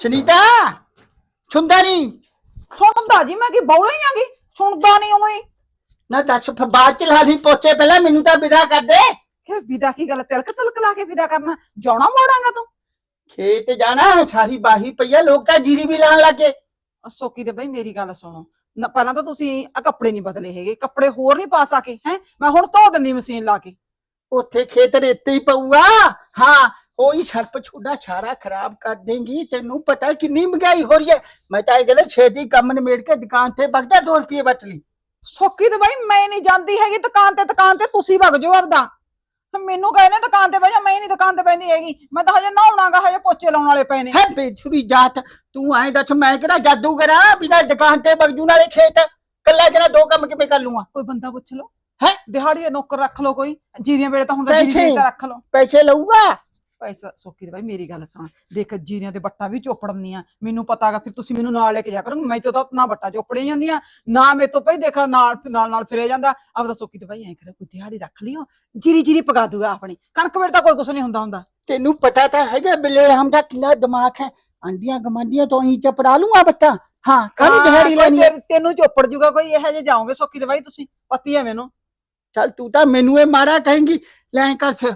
ਸੁਨੀਤਾ ਸੁਣਦਾ ਨਹੀਂ ਸੁਣਦਾ ਜੀ ਮੈਂ ਕੀ ਬੌਲਾ ਹੀ ਆਂਗੀ ਸੁਣਦਾ ਨਹੀਂ ਉਵੇਂ। ਨਾ ਦੱਸ ਫਿਰ ਬਾਅਦ ਚ ਲਾ ਲਈ ਪੋਚੇ ਪਹਿਲਾਂ ਮੈਨੂੰ ਤਾਂ ਵਿਦਾ ਕਰ ਦੇ। ਕਿ ਵਿਦਾ ਕੀ ਗੱਲ ਤਿਲਕ ਤਿਲਕ ਲਾ ਕੇ ਵਿਦਾ ਕਰਨਾ? ਜਾਣਾ ਮੋੜਾਂਗਾ ਤੂੰ? ਖੇਤ ਜਾਣਾ ਹੈ ਸਾਰੀ ਬਾਹੀ ਪਈਆ ਲੋਕ ਤਾਂ ਜੀਰੀ ਵੀ ਲਾਣ ਲੱਗੇ ਅ, ਸੋਕੀ ਦੇ ਬਈ ਮੇਰੀ ਗੱਲ ਸੁਣੋ। ਨਾ ਪਹਿਲਾਂ ਤਾਂ ਤੁਸੀਂ ਆ ਕੱਪੜੇ ਨਹੀਂ ਬਦਲੇ ਹੈਗੇ ਕੱਪੜੇ ਹੋਰ ਨਹੀਂ ਪਾ ਸਕੇ ਹੈ? ਮੈਂ ਹੁਣ ਧੋ ਦਿੰਨੀ ਮਸ਼ੀਨ ਲਾ ਕੇ। ਉੱਥੇ ਖੇਤ ਰੇਤੇ ਹੀ ਪਊਗਾ। ਹਾਂ ਉਹੀ ਸਰਪ ਛੋਡਾ ਸਾਰਾ ਖਰਾਬ ਕਰ ਦੇਂਗੀ ਤੈਨੂੰ ਪਤਾ ਕਿੰਨੀ ਮਹਿੰਗਾਈ ਹੋ ਰਹੀ ਹੈ। ਮੈਂ ਤਾਂ ਇਹ ਕਹਿੰਦਾ ਛੇਤੀ ਕੰਮ ਨਿਮੇੜ ਕੇ ਦੁਕਾਨ ਤੇ ਵਗ ਜਾ 2 ਰੁਪਏ ਬਚ ਲਈ। ਸੋਕੀ ਤੇ ਬਈ ਮੈਂ ਨਹੀਂ ਜਾਂਦੀ ਹੈਗੀ ਦੁਕਾਨ ਤੇ ਦੁਕਾਨ ਤੇ ਤੁਸੀਂ ਵਗ ਜਾਓ ਆਪਦਾ। ਮੈਨੂੰ ਕਹਿੰਦੇ ਦੁਕਾਨ ਤੇ ਬਹਿ ਜਾ ਮੈਂ ਨਹੀਂ ਦੁਕਾਨ ਤੇ ਬੈਠੀ ਹੈਗੀ। ਮੈਂ ਤਾਂ ਹਜੇ ਨਹਾਉਣਾਗਾ ਹਜੇ ਪੋਚੇ ਲਾਉਣ ਵਾਲੇ ਪਏ ਨੇ। ਹੈ ਬੇਛੁਰੀ ਜਾਤ ਤੂੰ ਐਂ ਦੱਸ ਮੈਂ ਕਿਹੜਾ ਜਾਦੂ ਕਰਾਂ ਬਿਨਾ ਦੁਕਾਨ ਤੇ ਬਗਜੂ ਨਾਲੇ ਖੇਤ? ਕੱਲਾ ਕਿਹੜਾ ਦੋ ਕੰਮ ਕਿਵੇਂ ਕਰ ਲੂੰਗਾ? ਕੋਈ ਬੰਦਾ ਪੁੱਛ ਲਓ। ਹੈਂ? ਦਿਹਾੜੀ ਦਾ ਨੌਕਰ ਰੱਖ ਲਓ ਕੋਈ ਜੀਰੀਆਂ ਵੇਲੇ ਤਾਂ ਹੁੰਦਾ ਜੀਰੀ ਤਾਂ ਰੱਖ ਲਓ। ਪੈਸੇ ਲਊਗਾ? ਪੈਸਾ ਸੋਕੀ ਦੇ ਭਾਈ ਮੇਰੀ ਗੱਲ ਸੁਣ। ਦੇਖ ਜੀਰੀਆਂ ਦੇ ਬੱਟਾ ਵੀ ਚੋਪੜਨੀਆਂ ਮੈਨੂੰ ਪਤਾਗਾ ਫਿਰ ਤੁਸੀਂ ਮੈਨੂੰ ਨਾਲ ਲੈ ਕੇ ਜਾ ਕਰੋ ਮੈਂ ਤਾਂ ਆਪਣਾ ਬੱਟਾ ਚੋਪੜੇ ਜਾਂਦੀਆਂ। ਨਾ ਮੇਰੇ ਤੋਂ ਭਾਈ ਦੇਖ ਨਾਲ ਨਾਲ ਨਾਲ ਫਿਰੇ ਜਾਂਦਾ। ਆਪਦਾ ਸੋਕੀ ਤੇ ਭਾਈ ਐਂ ਕਰੇ ਕੋਈ ਦਿਹਾੜੀ ਰੱਖ ਲਿਓ। ਜੀਰੀ ਜੀਰੀ ਪਕਾ ਦੂਗਾ ਆਪਣੀ। ਕਣਕ ਵੇਲੇ ਤਾਂ ਕੋਈ ਕੁਛ ਨਹੀਂ ਹੁੰਦਾ ਹੁੰਦਾ। ਤੈਨੂੰ ਪਤਾ ਤਾਂ ਹੈਗਾ ਬਿੱਲੇ ਹਮ ਦਾ ਕਿੰਨਾ ਦਿਮਾਗ ਹੈ। ਆਂਡੀਆਂ ਗਮਾਂਡੀਆਂ ਤੋਂ ਹੀ ਚਪੜਾ ਲੂੰਗਾ ਬੱਤਾ ਹਾਂ ਕੱਲ ਹਾਂ, ਦਿਹਾੜੀ ਲੈਣੀ। ਤੈਨੂੰ- ਚੋਪੜ ਜੂਗਾ ਕੋਈ ਇਹੋ ਜਿਹੇ ਜਾਓਗੇ ਸੋਕੀ ਦੇ ਭਾਈ ਤੁਸੀਂ ਪਤੀ ਹੈ ਮੈਨੂੰ। ਚੱਲ ਤੂੰ ਤਾਂ ਮੈਨੂੰ ਇਹ ਮਾਰਾ ਕਹੇਂਗੀ। ਲੈ ਕਰ ਫਿਰ।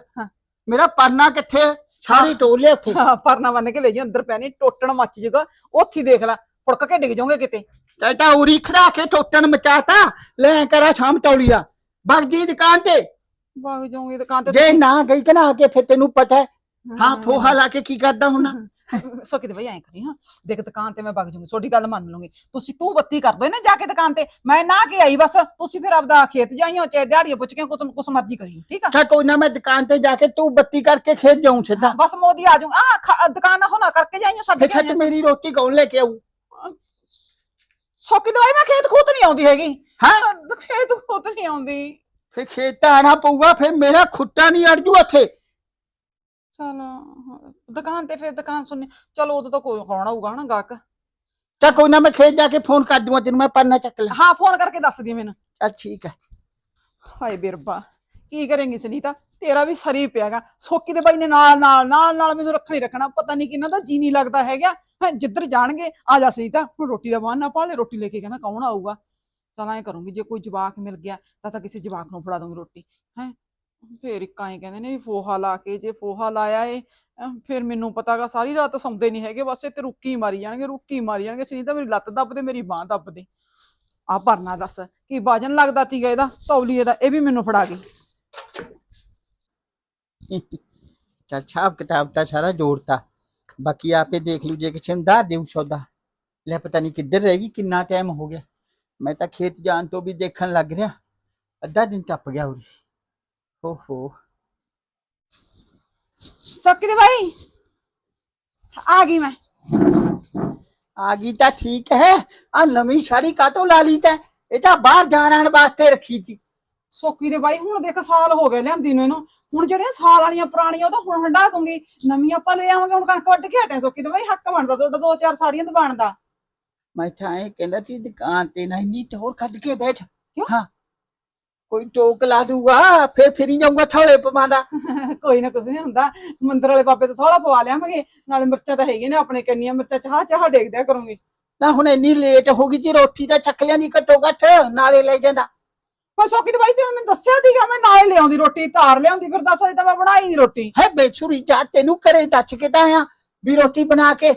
ਮੇਰਾ ਪਰਨਾ ਕਿੱਥੇ ਹੈ? ਸਾਰੀ ਟੋਲੇ ਉੱਥੇ। ਹਾਂ ਪਰਨਾ ਬੰਨ ਕੇ ਲੈ ਜੀ ਅੰਦਰ ਪੈਣੀ ਟੋਟਣ ਮੱਚ ਜੂਗਾ। ਉੱਥੇ ਹੀ ਦੇਖ ਲੈ ਫੁੜਕ ਕੇ ਡਿੱਗ ਜਾਓਗੇ ਕਿਤੇ। ਤੈ ਤਾਂ ਉਰੀ ਖੜਾ ਕੇ ਟੋਟਣ ਮਚਾਤਾ ਲੈ ਕਰਾ ਸ਼ਾਮ ਤੌਲੀਆ ਬਗਜੀ ਦੁਕਾਨ ਤੇ। ਵਗ ਜਾਓਗੇ ਦੁਕਾਨ ਤੇ ਜੇ ਨਾ ਗਈ ਕਿ ਨਾ ਕੇ ਫਿਰ ਤੈਨੂੰ ਪਤਾ ਹੈ। ਹਾਂ ਫੋਹਾ ਲਾ ਕੇ ਕੀ ਕਰਦਾ ਹੁੰਨਾ ਸੋ ਕਿਤੇ ਬਈ ਐਂ ਕਰੀ ਹਾਂ। ਦੇਖ ਦੁਕਾਨ ਤੇ ਮੈਂ ਵਗ ਜੂੰਗੀ ਤੁਹਾਡੀ ਗੱਲ ਮੰਨ ਲੂੰਗੀ। ਤੁਸੀਂ ਤੂੰ ਬੱਤੀ ਕਰ ਦੋ ਨਾ ਜਾ ਕੇ ਦੁਕਾਨ ਤੇ। ਮੈਂ ਨਾ ਕੇ ਆਈ ਬਸ ਤੁਸੀਂ ਫਿਰ ਆਪਦਾ ਖੇਤ ਜਾਈਓ ਚਾਹੇ ਦਿਹਾੜੀਆਂ ਪੁੱਛ ਕੇ ਕੁਛ ਕੁਛ ਮਰਜ਼ੀ ਕਰੀਓ ਠੀਕ ਆ? ਅੱਛਾ ਕੋਈ ਨਾ ਮੈਂ ਦੁਕਾਨ ਤੇ ਜਾ ਕੇ ਤੂੰ ਬੱਤੀ ਕਰਕੇ ਖੇਤ ਜਾਉਂ ਸਿੱਧਾ। ਬਸ ਮੋਦੀ ਆ ਜਾਊਗਾ ਆ ਦੁਕਾਨ ਨਾ ਹੋਣਾ ਕਰਕੇ ਜਾਈਓ ਫਿਰ ਕੇ ਛੱਤ ਮੇਰੀ ਰੋਟੀ ਕੌਣ ਲੈ ਕੇ ਆਊ? ਸੋਕੀ ਦਵਾਈ ਮੈਂ ਖੇਤ ਖੂਤ ਨਹੀਂ ਆਉਂਦੀ ਹੈਗੀ। ਹਾਂ? ਖੇਤ ਖੂਤ ਨਹੀਂ ਆਉਂਦੀ। ਫਿਰ ਖੇਤ ਤਾਂ ਆਣਾ ਪਊਗਾ ਫਿਰ ਮੇਰਾ ਖੁੱਟਾ ਨਹੀਂ ਅੜ ਜੂ ਉੱਥੇ। ਚਲ। ਦੁਕਾਨ ਤੇ ਫਿਰ ਦੁਕਾਨ ਸੁਣਨੀ। ਚਲੋ ਉਦੋਂ ਤਾਂ ਕੋਈ ਕੌਣ ਆਊਗਾ ਹਨਾ ਗਾਹਕ। ਤਾਂ ਕੋਈ ਨਾ ਮੈਂ ਖੇਤ ਜਾ ਕੇ ਫੋਨ ਕਰ ਦੂੰਗਾ ਤੈਨੂੰ ਮੈਂ ਪਰਨਾ ਚੱਕ ਲਾਂ। ਹਾਂ ਫੋਨ ਕਰਕੇ ਦੱਸ ਦੀ ਮੈਨੂੰ। ਚੱਲ ਠੀਕ ਹੈ ਹਾਏ ਬਿਰਬਾ ਕੀ ਕਰੇਂਗੀ ਸੁਨੀਤਾ? ਤੇਰਾ ਵੀ ਸਰੀ ਪਿਆਗਾ ਸੋਕੀ ਦੇ ਬਾਈ ਨੇ ਨਾਲ ਨਾਲ ਨਾਲ ਨਾਲ ਮੈਨੂੰ ਰੱਖਣਾ ਹੀ ਰੱਖਣਾ। ਪਤਾ ਨਹੀਂ ਕਿੰਨਾ ਦਾ ਜੀ ਨਹੀਂ ਲੱਗਦਾ ਹੈਗਾ। ਹੈਂ, ਜਿੱਧਰ ਜਾਣਗੇ ਆ ਜਾ ਸੁਨੀਤਾ ਹੁਣ ਰੋਟੀ ਦਾ ਬਹਾਨਾ ਪਾ ਲੈ। ਰੋਟੀ ਲੈ ਕੇ ਕਹਿੰਦਾ ਕੌਣ ਆਊਗਾ? ਚਲ ਐਂ ਕਰੂੰਗੀ ਜੇ ਕੋਈ ਜਵਾਕ ਮਿਲ ਗਿਆ ਤਾਂ ਤਾਂ ਕਿਸੇ ਜਵਾਕ ਨੂੰ ਫੜਾ ਦੂੰਗੀ ਰੋਟੀ। ਹੈ ਫੇਰ ਇੱਕ ਐਂ ਕਹਿੰਦੇ ਨੇ ਵੀ ਫੋਹਾ ਲਾ ਕੇ ਜੇ ਫੋਹਾ ਲਾਇਆ ਏ ਅਹ ਫਿਰ ਮੈਨੂੰ ਪਤਾਗਾ ਸਾਰੀ ਰਾਤ ਸੌਂਦੇ ਨਹੀਂ ਹੈਗੇ, ਬਸ ਇਹ ਰੁੱਕੀ ਮਾਰੀ ਜਾਣਗੇ, ਰੁੱਕੀ ਮਾਰੀ ਜਾਣਗੇ ਸੁਨੀਤਾ ਮੇਰੀ ਲੱਤ ਦੱਬ ਮੇਰੀ ਬਾਹ ਦੱਬ ਆ ਭਰਨਾ ਦੱਸ, ਕੀ ਵਜਨ ਲੱਗਦਾ ਤੀਗਾ ਇਹਦਾ? ਤੌਲੀਏ ਦਾ ਇਹ ਵੀ ਮੈਨੂੰ ਫੜਾ ਗਈ ਚੱਲ ਛਾਪ ਕਿਤਾਬ ਤਾਂ ਸਾਰਾ ਜੋੜਤਾ। ਬਾਕੀ ਆਪੇ ਦੇਖ ਲੂ ਜੇ ਕਿਸੇ ਨੂੰ ਦਾ ਦੇਉ ਸੌਦਾ। ਲੈ ਪਤਾ ਨਹੀਂ ਕਿੱਧਰ ਰਹੇਗੀ ਕਿੰਨਾ ਟਾਈਮ ਹੋ ਗਿਆ। ਮੈਂ ਤਾਂ ਖੇਤ ਜਾਣ ਤੋਂ ਵੀ ਦੇਖਣ ਲੱਗ ਰਿਹਾ। ਅੱਧਾ ਦਿਨ ਟੱਪ ਗਿਆ ਉਰੀ। ਹੋ ਹੋ ਸੱਕੀ ਦੇ ਭਾਈ ਆ ਗਈ ਮੈਂ। ਆ ਗਈ ਤਾਂ ਠੀਕ ਹੈ। ਆ ਨਵੀਂ ਸਾੜੀ ਕਾਤੋਂ ਲਾ ਲਈ ਤੈਂ? ਇਹ ਤਾਂ ਬਾਹਰ ਜਾਣ ਆਣ ਵਾਸਤੇ ਰੱਖੀ ਸੀ। ਸੋਕੀ ਦੇ ਬਾਈ ਹੁਣ ਦੇਖ ਸਾਲ ਹੋ ਗਏ ਲਿਆਂਦੀ ਨੂੰ ਇਹਨੂੰ। ਹੁਣ ਜਿਹੜੀਆਂ ਸਾਲ ਵਾਲੀਆਂ ਪੁਰਾਣੀਆਂ ਉਹ ਤਾਂ ਹੁਣ ਹੰਡਾ ਦੂੰਗੀ ਨਵੀਆਂ ਆਪਾਂ ਲੈ ਆਵਾਂਗੇ ਹੁਣ ਕਣਕ ਵੱਢ ਕੇ ਹਟੇ ਸੋਕੀ ਦੇ ਬਾਈ ਹੱਕ ਬਣਦਾ ਤੁਹਾਡਾ ਦੋ ਚਾਰ ਸਾੜੀਆਂ ਤਾਂ ਬਣਦਾ। ਮੈਂ ਤਾਂ ਇਹ ਕਹਿੰਦਾ ਤੀ ਦੁਕਾਨ ਤੇ ਨਾ ਇੰਨੀ ਟੋਰ ਕੱਢ ਕੇ ਬੈਠ। ਕਿਉਂ? ਹਾਂ। ਕੋਈ ਟੋਕ ਲਾ ਦੂਗਾ ਫਿਰ ਫਿਰੀ ਜਾਊਗਾ ਥੋੜੇ ਪਵਾਂਦਾ ਕੋਈ ਨਾ ਕੁਝ ਨਹੀਂ ਹੁੰਦਾ ਮੰਦਰ ਵਾਲੇ ਬਾਬੇ ਤੋਂ ਥੋੜਾ ਪਵਾ ਲਿਆਵਾਂਗੇ ਨਾਲੇ ਮਿਰਚਾਂ ਤਾਂ ਹੈਗੀਆਂ ਨੇ ਆਪਣੇ ਕੰਨੀਆਂ ਮਿਰਚਾਂ ਚਾਹ ਚਾਹ ਡੇਕ ਦਿਆ ਕਰੂੰਗੀ। ਨਾ ਹੁਣ ਇੰਨੀ ਲੇਟ ਹੋ ਗਈ ਜੀ ਰੋਟੀ ਤਾਂ ਚੱਕ ਲਿਆਂਦੀ ਘੱਟੋ ਘੱਟ ਨਾਲੇ ਲੈ ਜਾਂਦਾ। ਪਰ ਸੋਕੀ ਦੇ ਬਾਈ ਤੇ ਮੈਨੂੰ ਦੱਸਿਆ ਸੀਗਾ ਮੈਂ ਨਾਲੇ ਲਿਆਉਂਦੀ ਰੋਟੀ ਧਾਰ ਲਿਆਉਂਦੀ ਫਿਰ ਦੱਸ ਅਜੇ ਤਾਂ ਮੈਂ ਬਣਾਈ ਨਹੀਂ ਰੋਟੀ। ਹੈ ਬੇਛੁਰੀ ਜਾ ਤੈਨੂੰ ਘਰੇ ਦੱਚ ਕੇ ਤਾਂ ਆਇਆ ਵੀ ਰੋਟੀ ਬਣਾ ਕੇ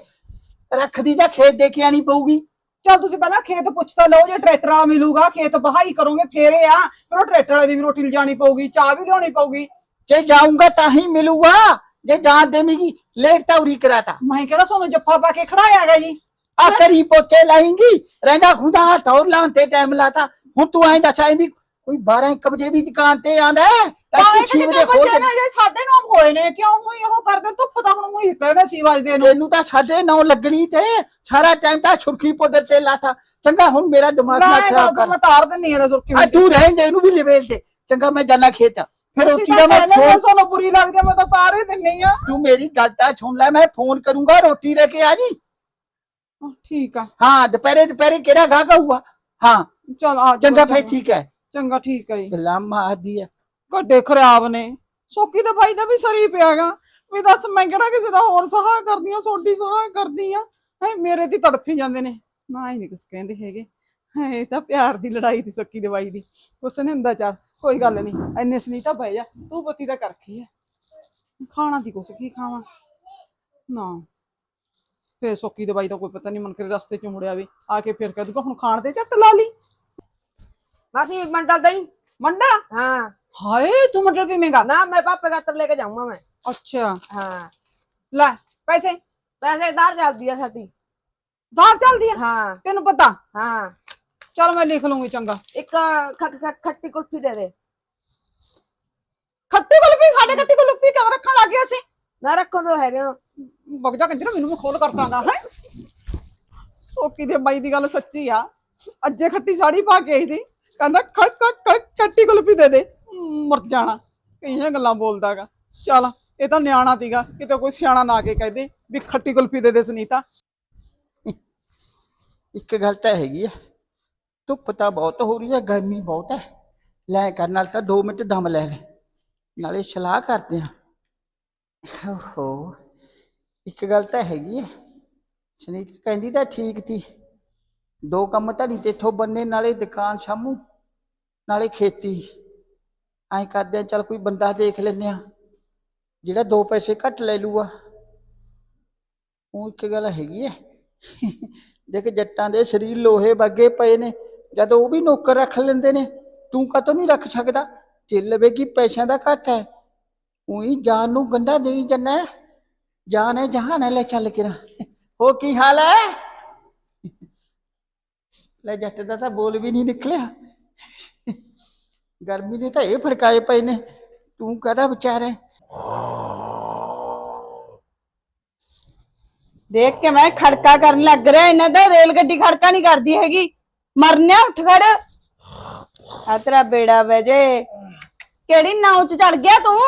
ਰੱਖਦੀ ਤਾਂ ਖੇਤ ਦੇ ਕੇ ਆਣੀ ਪਊਗੀ? ਚਲ ਤੁਸੀਂ ਪਹਿਲਾਂ ਖੇਤ ਪੁੱਛ ਤਾਂ ਲਓ ਜੇ ਟਰੈਕਟਰ ਵਾਲਾ ਮਿਲੂਗਾ ਖੇਤ ਬਹਾਈ ਕਰੋਗੇ ਫੇਰ ਇਹ ਆ। ਫਿਰ ਉਹ ਟਰੈਕਟਰ ਵਾਲੇ ਦੀ ਵੀ ਰੋਟੀ ਲਿਜਾਣੀ ਪਊਗੀ ਚਾਹ ਵੀ ਲਿਆਉਣੀ ਪਊਗੀ। ਜੇ ਜਾਊਂਗਾ ਤਾਂ ਹੀ ਮਿਲੂਗਾ ਜੇ ਜਾਣ ਦੇਵੇਂਗੀ ਲੇਟ ਤਾਂ ਉਰੀ ਕਰਾਤਾ। ਮੈਂ ਕਿਹੜਾ ਤੁਹਾਨੂੰ ਜੱਫਾ ਪਾ ਕੇ ਖੜਾਇਆ ਹੈਗਾ ਜੀ? ਆ ਕਰੀ ਪੋਚੇ ਲਾਏਂਗੀ ਰਹਿੰਦਾ ਖੁਦਾ ਟੌਰ ਲਾਉਣ ਤੇ ਟਾਈਮ ਲਾਤਾ। ਹੁਣ ਤੂੰ ਐਂ ਦੱਸ ਐਂ ਵੀ ਕੋਈ 12 1 ਵਜੇ ਵੀ ਦੁਕਾਨ ਤੇ ਆਂਦਾ ਹੈ? ਤਾਂ ਬਾਰੇ ਛੇ ਕਿਤੇ ਵਜੇ ਖੋਲ ਬੱਚੇ ਦੇ ਨੇ ਜੇ ਸਾਡੇ ਨਾਮ ਹੋਏ ਨੇ ਕਿਉਂ ਹੋਈ ਉਹ ਕਰਦੇ ਧੁੱਪ ਤਾਂ ਹੁਣ ਹੋਈ ਕਹਿੰਦਾ ਸੀ ਵਜਦੇ ਨੂੰ। ਤੈਨੂੰ ਤਾਂ ਸਾਡੇ ਨੌ ਲੱਗਣੀ ਤੇ ਸਾਰਾ ਟਾਈਮ ਤਾਂ ਸੁਰਖੀ ਪਾਊਡਰ ਤੇ ਲਾਤਾ। ਚੰਗਾ ਹੁਣ ਮੇਰਾ ਦਿਮਾਗ ਨਾ ਮੈਂ ਖਰਾਬ ਕਰ। ਮੈਂ ਤਾਰ ਦਿੰਨੀ ਆ ਸੁਰਖੀ ਆ ਤੂੰ ਰਹਿਣ ਦੇ ਇਹਨੂੰ ਵੀ ਲਿਵੇਲ ਦੇ। ਚੰਗਾ ਮੈਂ ਜਾਣਾ ਖੇਤ। ਫਿਰ ਰੋਟੀ ਦਾ ਮੈਂ ਫੋਨ ਸਾਨੂੰ ਬੁਰੀ ਲੱਗਦੀ ਆ, ਮੈਂ ਤਾਂ ਤਾਰ ਹੀ ਦਿੰਨੀ ਆ। ਤੂੰ ਮੇਰੀ ਗੱਲ ਤਾਂ ਸੁਣ ਲੈ ਮੈਂ ਫੋਨ ਕਰੂੰਗਾ ਰੋਟੀ ਲੈ ਕੇ ਆ ਜੀ। ਠੀਕ ਆ। ਹਾਂ ਦੁਪਹਿਰੇ ਦੁਪਹਿਰੇ ਕਿਹੜਾ ਗਾ ਹੋਊਗਾ ਹਾਂ। ਚਲ ਆ ਚੰਗਾ ਫਿਰ ਠੀਕ ਹੈ। ਚੰਗਾ ਠੀਕ ਆ ਜੀ। ਗੱਲਾਂ ਮਾਰਦੀ ਹੈ ਗੱਡੇ ਖਰਾਬ ਨੇ। ਸੋਕੀ ਤੇ ਬਾਈ ਦਾ ਵੀ ਸਰੀ ਪਿਆਗਾ। ਵੀ ਦੱਸ ਮੈਂ ਕਿਹੜਾ ਕਿਸੇ ਦਾ ਹੋਰ ਸਹਾ ਕਰਦੀ ਆ ਸੋਡੀ ਸਹਾ ਕਰਦੀ ਆ? ਹੈ ਮੇਰੇ ਦੀ ਤੜਫੀ ਜਾਂਦੇ ਨੇ। ਨਾ ਹੀ ਨਹੀਂ ਕਹਿੰਦੇ ਹੈਗੇ। ਹੈ ਤਾਂ ਪਿਆਰ ਦੀ ਲੜਾਈ ਦੀ ਸੋਕੀ ਦਵਾਈ ਦੀ। ਕੁਛ ਨਹੀਂ ਹੁੰਦਾ ਚੱਲ ਕੋਈ ਗੱਲ ਨਹੀਂ ਐਨੇ ਸਨੀਤਾ ਪੈ ਜਾ ਤੂੰ ਪਤੀ ਦਾ ਕਰਖੀ ਆ? ਖਾਣਾ ਦੀ ਕੁਛ ਕੀ ਖਾਵਾਂ? ਨਾ। ਫੇਰ ਸੋਕੀ ਦਵਾਈ ਦਾ ਕੋਈ ਪਤਾ ਨਹੀਂ ਮਨ ਕਰੇ ਰਸਤੇ ਚ ਮੁੜਿਆ ਵੀ ਆ ਕੇ ਫਿਰ ਕਹਿ ਦੂਗਾ ਹੁਣ ਖਾਣ ਦੇ ਝੱਟ ਲਾ ਲਈ। ਮਾਸੀ ਮੰਡਲ ਦਈ ਮੰਡਾ? ਹਾਂ। हाँ ਹਾਏ ਤੂੰ ਮਟਰ ਪੀਵੇਂਗਾ ना मैं पापे का तर लेके जाऊंगा मैं ਅੱਛਾ हाँ ਲੈ ਪੈਸੇ पैसे दार डाल दिया साथी ਦਾਲ ਚੱਲਦੀ ਆ हाँ ਤੈਨੂੰ ਪਤਾ हाँ ਚਲ ਮੈਂ ਲਿਖ ਲੂੰਗੀ ਚੰਗਾ एक ख- ख- खट्टी कुल्फी दे दे ਖੱਟੀ ਕੁਲਫੀ ਸਾਡੇ ਖੱਟੀ ਕੁਲਫੀ ਕਦ ਰੱਖਣ ਲੱਗ ਗਿਆ ਸੀ ना रखो तो है ना ਵਗ ਜਾ ਕੰਜਰਾ ਮੈਨੂੰ ਵੀ ਖੋਲ ਕਰਤਾਂਗਾ ਹੈ ਸੋਕੀ ਦੇ ਬਾਈ ਦੀ ਗੱਲ ਸੱਚੀ ਆ ਅੱਜੇ ਖੱਟੀ ਸਾੜੀ ਪਾ ਕੇ ਆਈ ਸੀ ਕਹਿੰਦਾ ਖੱਟ ਖੱਟ ਖੱਟ ਖੱਟੀ ਕੁਲਫੀ ਦੇ ਦੇ। ਮ, ਮਰ ਜਾਣਾ। ਕਈਆਂ ਗੱਲਾਂ ਬੋਲਦਾਗਾ ਚੱਲ ਇਹ ਤਾਂ ਨਿਆਣਾ ਤੀਗਾ ਕਿਤੇ ਕੋਈ ਸਿਆਣਾ ਨਾ ਆ ਕੇ ਕਹਦੇ ਵੀ ਖੱਟੀ ਕੁਲਫੀ ਦੇ ਦੇ ਸੁਨੀਤਾ। ਇੱਕ ਗੱਲ ਤਾਂ ਹੈਗੀ ਆ ਧੁੱਪ ਤਾਂ ਬਹੁਤ ਹੋ ਰਹੀ ਹੈ ਗਰਮੀ ਬਹੁਤ ਹੈ ਲੈ ਕਰ ਨਾਲ ਤਾਂ 2 ਮਿੰਟ ਦਮ ਲੈ ਲੈ। ਨਾਲੇ ਸਲਾਹ ਕਰਦੇ ਆ। ਓਹੋ ਇੱਕ ਗੱਲ ਤਾਂ ਹੈਗੀ ਹੈ ਸੁਨੀਤਾ ਕਹਿੰਦੀ ਤਾਂ ਠੀਕ ਤੀ। ਦੋ ਕੰਮ ਤਾਂ ਨਹੀਂ ਤੇਥੋਂ ਬੰਨੇ ਨਾਲੇ ਦੁਕਾਨ ਸਾਮੂ ਨਾਲੇ ਖੇਤੀ। ਐਂ ਕਰਦੇ ਆ, ਚੱਲ ਕੋਈ ਬੰਦਾ ਦੇਖ ਲੈਨੇ ਆ, ਜਿਹੜਾ ਦੋ ਪੈਸੇ ਘੱਟ ਲੈ ਲੂਗਾ। ਉਹ ਇੱਕ ਗੱਲ ਹੈਗੀ ਹੈ ਦੇਖ ਜੱਟਾਂ ਦੇ ਸਰੀਰ ਲੋਹੇ ਵਰਗੇ ਪਏ ਨੇ, ਜਦੋਂ ਉਹ ਵੀ ਨੌਕਰ ਰੱਖ ਲੈਂਦੇ ਨੇ, ਤੂੰ ਕਤੋਂ ਨਹੀਂ ਰੱਖ ਸਕਦਾ? ਚੱਲ ਵੇ ਪੈਸਿਆਂ ਦਾ ਘੱਟ ਹੈ ਉਹੀ ਜਾਨ ਨੂੰ ਗੰਡਾ ਦੇਈ ਜੰਨਾ ਜਾਨ ਹੈ ਜਹਾਨ ਹੈ ਲੈ ਚੱਲ ਕੇ ਨਾ। ਹੋ ਕੀ ਹਾਲ ਹੈ ਲੈ ਜੱਟ ਦਾ ਤਾਂ ਬੋਲ ਵੀ ਨਹੀਂ ਨਿਕਲਿਆ। ਗਰਮੀ ਦੇ ਤਾਂ ਇਹ ਫੜਕਾਏ ਪਏ ਨੇ। ਤੂੰ ਕਹਦਾ ਵਿਚਾਰ ਦੇਖ ਕੇ ਮੈਂ ਖੜਕਾ ਕਰਨ ਲੱਗ ਰਿਹਾ ਇਹਨਾਂ ਦਾ ਰੇਲ ਗੱਡੀ ਖੜਕਾ ਨਹੀਂ ਕਰਦੀ ਹੈਗੀ। ਮਰਨਿਆ ਉੱਠ ਖੜ। ਆ ਤੇਰਾ ਬੇੜਾ ਵਜੇ ਕਿਹੜੀ ਨਾਉ ਚ ਚੜ ਗਿਆ ਤੂੰ?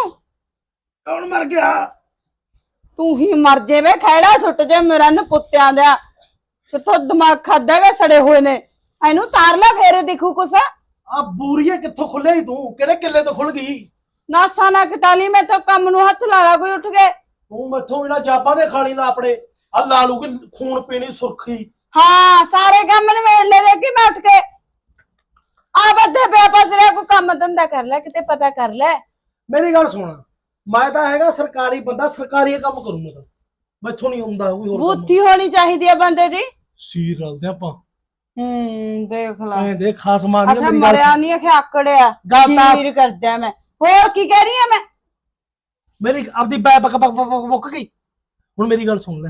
ਕੌਣ ਮਰ ਗਿਆ? ਤੂੰ ਹੀ ਮਰ ਜੇ ਵੇ ਖੈੜਾ ਛੁੱਟ ਜੇ ਮੇਰਾ ਨਪੁੱਤਿਆਂ ਦਾ। ਕਿੱਥੋਂ ਦਿਮਾਗ ਖਾਦਾ ਗਾ ਸੜੇ ਹੋਏ ਨੇ। ਇਹਨੂੰ ਤਾਰ ਲੈ ਫੇਰੇ ਦੇਖੂ ਕੁਛ। ਆ ਬੂਰੀਏ ਕਿੱਥੋਂ ਖੁੱਲਿਆ ਈ ਤੂੰ? ਕਿਹੜੇ ਕਿੱਲੇ ਤੋਂ ਖੁੱਲ ਗਈ? ਨਾਸਾ ਨਾ ਕਟਾਲੀ ਮੈਂ ਤਾਂ ਕੰਮ ਨੂੰ ਹੱਥ ਲਾ ਲਾ ਕੋਈ ਉੱਠ ਕੇ। ਤੂੰ ਮੈਥੋਂ ਇਹਨਾਂ ਜਾਪਾਂ ਦੇ ਖਾਲੀ ਨਾ ਆਪਣੇ। ਆ ਲਾਲੂ ਕੇ ਖੂਨ ਪੀਣੀ ਸੁਰਖੀ। ਹਾਂ ਸਾਰੇ ਕੰਮ ਨਵੇੜ ਲੈ ਲੈ ਕੇ ਮੈਂ ਉੱਠ ਕੇ। ਆ ਬੱਦੇ ਪਿਆ ਪਾਸ ਰਿਹਾ ਕੋਈ ਕੰਮ ਧੰਦਾ ਕਰ ਲੈ ਕਿਤੇ ਪਤਾ ਕਰ ਲੈ। ਮੇਰੀ ਗੱਲ ਸੁਣ ਮੈਂ ਤਾਂ ਹੈਗਾ ਸਰਕਾਰੀ ਬੰਦਾ ਸਰਕਾਰੀ ਕੰਮ ਕਰੂੰਗਾ ਮੈਥੋਂ ਨਹੀਂ ਹੁੰਦਾ ਕੋਈ ਹੋਰ ਕੰਮ। ਬੁੱਧੀ ਹੋਣੀ ਚਾਹੀਦੀ ਹੈ ਬੰਦੇ ਦੀ। ਸੀਰ ਰਲਦੇ ਆਪਾਂ। ਹੂੰ ਦੇਖ ਲਾ। ਐਂ ਦੇ ਖਾਸ ਮਾਰ ਆਖੇ ਮਰਿਆ ਨਹੀਂ ਆਖੇ ਆਕੜਿਆ। ਗੱਲ ਤਾਂ- ਖੀਰ ਕਰਦਾ ਮੈਂ। ਹੋਰ ਕੀ ਕਹਿ ਰਹੀ ਆ ਮੈਂ? ਮੇਰੀ ਆਪਦੀ ਬੈ ਬਕ ਬਕ ਬਕ ਮੁੱਕ ਗਈ। ਹੁਣ ਮੇਰੀ ਗੱਲ ਸੁਣ ਲੈ।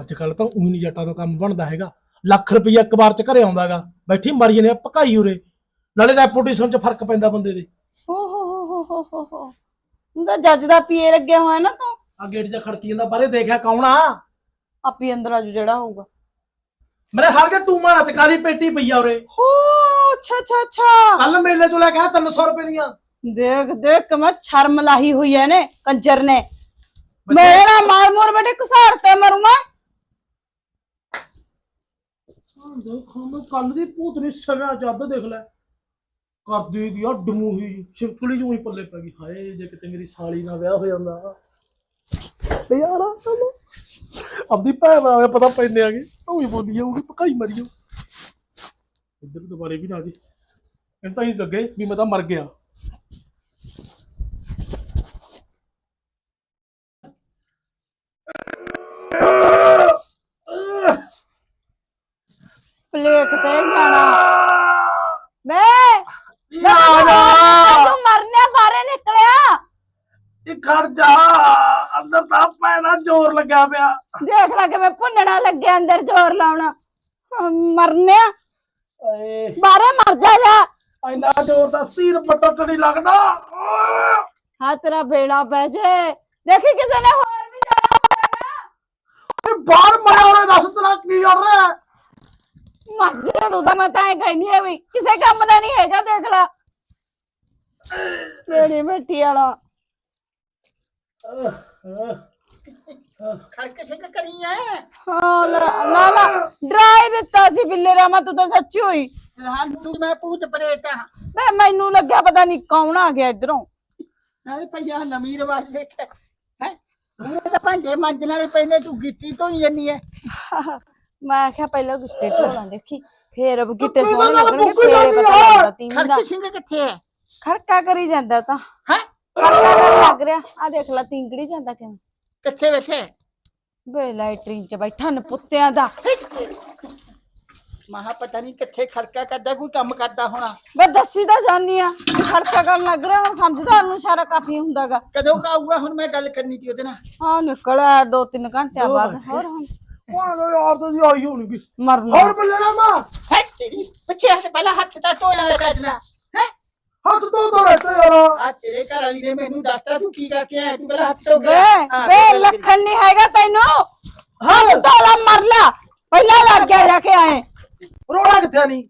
ਅੱਜ ਕੱਲ ਤਾਂ ਉਹੀ ਨਹੀਂ ਜੱਟਾਂ ਦਾ ਕੰਮ ਬਣਦਾ ਹੈਗਾ। ਲੱਖ ਰੁਪਈਆ ਇੱਕ ਵਾਰ ਚ ਘਰੇ ਆਉਂਦਾਗਾ। ਬੈਠੀ ਮਰੀ ਨੇ ਭਕਾਈ ਉਰੇ। ਨਾਲੇ ਰੈਪੂਟੇਸ਼ਨ ਚ ਫ਼ਰਕ ਪੈਂਦਾ ਬੰਦੇ ਦੇ। ਓ ਹੋ ਹੋ ਹੋ ਹੋ ਹੋ ਹੋ। ਹੁੰਦਾ ਜੱਜ ਦਾ ਪੀਏ ਲੱਗਿਆ ਹੋਇਆ ਨਾ ਤੂੰ। ਆ ਗੇਟ 'ਚ ਖੜਕੀ ਜਾਂਦਾ ਬਾਰੇ ਦੇਖਿਆ ਕੌਣ ਆ? ਆਪੀ ਅੰਦਰ ਆਜੂ ਜਿਹੜਾ ਹੋਊਗਾ। ਮੇਰੇ ਹਰ ਕੇ ਟੂਮਾ ਨਚ ਕਾਦੀ ਪੇਟੀ ਪਈ ਆ ਉਰੇ? ਹੋ ਅੱਛਾ ਅੱਛਾ ਅੱਛਾ। ਕੱਲ ਮੇਲੇ ਤੋਂ ਲੈ ਕੇ ਆਇਆ 300 ਰੁਪਏ ਦੀਆਂ। ਦੇਖ ਦੇਖ ਮੈਂ ਸ਼ਰਮ ਲਾਹੀ ਹੋਈ ਐ ਨੇ ਕੰਜਰ ਨੇ। ਮੇਰੇ ਮਾਰ ਮੋਰ ਬੇਟੇ ਘਸਾੜ ਤੇ ਮਰੂੰਗਾ ਦੇਖੋ ਮੈਂ ਕੱਲ ਦੀ ਭੂਤਨੀ ਸਵਿਆ ਜੱਦ ਦੇਖ ਲੈ। ਕਰਦੀ ਦੀ ਆ ਡਮੂਹੀ ਸ਼ਿਵਕਲੀ ਜੂਈ ਪੱਲੇ ਪੈ ਗਈ। ਹਾਏ ਜੇ ਕਿਤੇ ਮੇਰੀ ਸਾਲੀ ਨਾਲ ਵਿਆਹ ਹੋ ਜਾਂਦਾ। ਤੇ ਯਾਰ ਆ ਆਪਦੀ ਭੈਣ ਨਾਲ ਪਤਾ ਪੈਂਦੇ ਆਗੇ। ਉਹ ਹੀ ਬੋਲੀ ਜਾਊਗੀ ਪਕਾਈ ਮਰੀ ਜਾਊ। ਇੱਧਰ ਦੁਬਾਰੇ ਵੀ ਨਾ ਜੀ। ਇਹ ਤਾਂ ਹੀ ਲੱਗੇ ਵੀ ਮੈਂ ਤਾਂ ਮਰ ਗਿਆ। ਪਲੇਕ ਤੇ ਜਾਣਾ। ਮੈਂ ਯਾ ਤੂੰ ਮਰਨੇ ਬਾਰੇ ਨਿਕਲਿਆ ਇਹ ਖੜ ਜਾ। ਅੰਦਰ ਤਾਂ ਪੈਣਾ ਜ਼ੋਰ ਲੱਗਿਆ ਪਿਆ। ਦੇਖ ਲੈ ਕਿਵੇਂ ਭੁੰਨਣਾ ਲੱਗਿਆ ਅੰਦਰ ਜ਼ੋਰ ਲਾਉਣਾ। ਮਰਨਿਆ ਏ ਬਾਰੇ ਮਰ ਜਾ ਜਾ। ਇੰਨਾ ਜ਼ੋਰ ਤਾਂ ਸਤੀਰ ਪਟਕ ਨਹੀਂ ਲੱਗਦਾ। ਹਾਂ ਤੇਰਾ ਬੇੜਾ ਪੈ ਜੇ। ਦੇਖੀ ਕਿਸੇ ਨੇ ਹੋਰ ਵੀ ਜਾਣਾ ਇਹ ਬਾਹਰ ਮਰਿਆ ਉਹਨੇ ਦੱਸ ਤੇਰਾ ਕੀ ਕਰ ਰਿਹਾ? ਮਰ ਜੇ ਤੂੰ ਤਾਂ ਮੈਂ ਤਾਂ ਇਹ ਕਹਿੰਦੀ ਆ ਵੀ ਕਿਸੇ ਕੰਮ ਦਾ ਨਹੀਂ ਹੈਗਾ ਦੇਖ ਲੈ। ਤੇਰੀ ਮਿੱਟੀ ਵਾਲਾ। ਖੜਕੇ ਸਿੰਘ ਕਰੀ ਐ ਹਾਂ ਲੈ, ਨਾ ਨਾ ਡਰਾਈ ਦਿੱਤਾ ਸੀ ਬਿੱਲੇ ਰਾਮਾ ਤੂੰ ਤਾਂ ਸੱਚੀ ਹੋਈ। ਹਾਂ ਤੂੰ ਮੈਂ ਭੂਤ ਪ੍ਰੇਤ ਆ ਮੈਂ ਮੈਨੂੰ ਲੱਗਿਆ ਪਤਾ ਨਹੀਂ ਕੌਣ ਆ ਗਿਆ ਇਧਰੋਂ। ਨਾਲੇ ਭਈਆ ਨਵੀਂ ਰਵਾਜ ਦੇਖਿਆ ਹੈ ਉਹਨੇ ਤਾਂ ਭਾਂਡੇ ਮਾਂਜਣ ਵਾਲੇ ਪੈਨੇ ਤੂੰ ਗਿੱਟੀ ਤੋਂ ਹੀ ਜੰਨੀ ਹੈ ਮੈਂ ਆਖਿਆ ਪਹਿਲਾਂ ਗੁੱਸੇ ਢੋਲਾਂ ਦੇਖੀ ਫੇਰ ਅਬ ਗਿੱਟੇ ਤੂੰ ਸੋਹਣੇ ਤਾਂ ਲੱਗਣਗੇ ਮੁੱਕ ਫੇਰ ਜਾਂਦੀ ਪਤਾ ਆ। ਲੱਗਦਾ ਤੀਵੀਂ ਦਾ। ਖਰਚ ਸਿੰਘ ਕਿੱਥੇ ਹੈ ਖੜਕਾ ਕਰੀ ਜਾਂਦਾ ਉਹ ਤਾਂ। ਹੈ? ਖੜਕਾ ਕਰਨ ਲੱਗ ਰਿਹਾ? ਆ ਦੇਖ ਲੈ ਤਿੰਗੜੀ ਜਾਂਦਾ ਕਿਵੇਂ? ਕਿੱਥੇ ਬੈਠੇ? ਵੇ ਲਾਈਟਰਿੰਗ ਚ ਬੈਠਾ ਨਪੁੱਤਿਆਂ ਦਾ। ਮਹਾ ਪਤਾ ਨਹੀਂ ਕਿੱਥੇ ਖੜਕਾ ਕਰਦਾ ਕੋਈ ਕੰਮ ਕਰਦਾ ਹੋਣਾ। ਵੇ ਦੱਸੀ ਤਾਂ ਜਾਨੀ ਆ ਖੜਕਾ ਕਰਨ ਲੱਗ ਰਿਹਾ ਹੁਣ ਸਮਝਦਾਰ ਨੂੰ ਇਸ਼ਾਰਾ ਕਾਫੀ ਹੁੰਦਾਗਾ। ਕਦੋਂ ਕਾਊਗਾ ਹੁਣ ਮੈਂ ਗੱਲ ਕਰਨੀ ਸੀ ਉਹਦੇ ਨਾਲ। ਹਾਂ ਨਿਕਲਿਆ ਦੋ ਤਿੰਨ ਘੰਟਿਆਂ ਬਾਅਦ। ਹੋਰ ਹੁਣ? ਉਹ ਯਾਰ ਤਾਂ ਜੀ ਆਈ ਹੋਣੀ ਮਰਨਾ। ਹੋਰ ਬੱਲੇ ਨਾ ਮਾਂ ਹੈ ਤੇਰੀ ਪਿੱਛੇ ਹੱਥ ਪਹਿਲਾਂ ਹੱਥ ਤਾਂ ਧੋਣਾ ਕਰਨਾ ਹੱਥ ਤੋਂ ਤੋਂ ਰਹਿਤੇ ਯਾਰ। ਆ ਤੇਰੇ ਘਰ ਵਾਲੀ ਨੇ ਮੈਨੂੰ ਦੱਸਤਾ ਤੂੰ ਕੀ ਕਰਕੇ ਆਇਆ? ਤੂੰ ਪਹਿਲਾਂ ਹੱਥ ਧੋ ਵੇ ਗਿਆ ਵੇ ਲੱਖਣ ਨਹੀਂ ਹੈਗਾ ਤੈਨੂੰ? ਹਾਂ। ਦੋਲਾ ਮਰ ਲਾ। ਪਹਿਲਾਂ ਲੱਗ ਗਿਆ ਜਾ ਕੇ ਆਏ। ਰੋੜਾ ਕਿੱਥੇ ਨਹੀਂ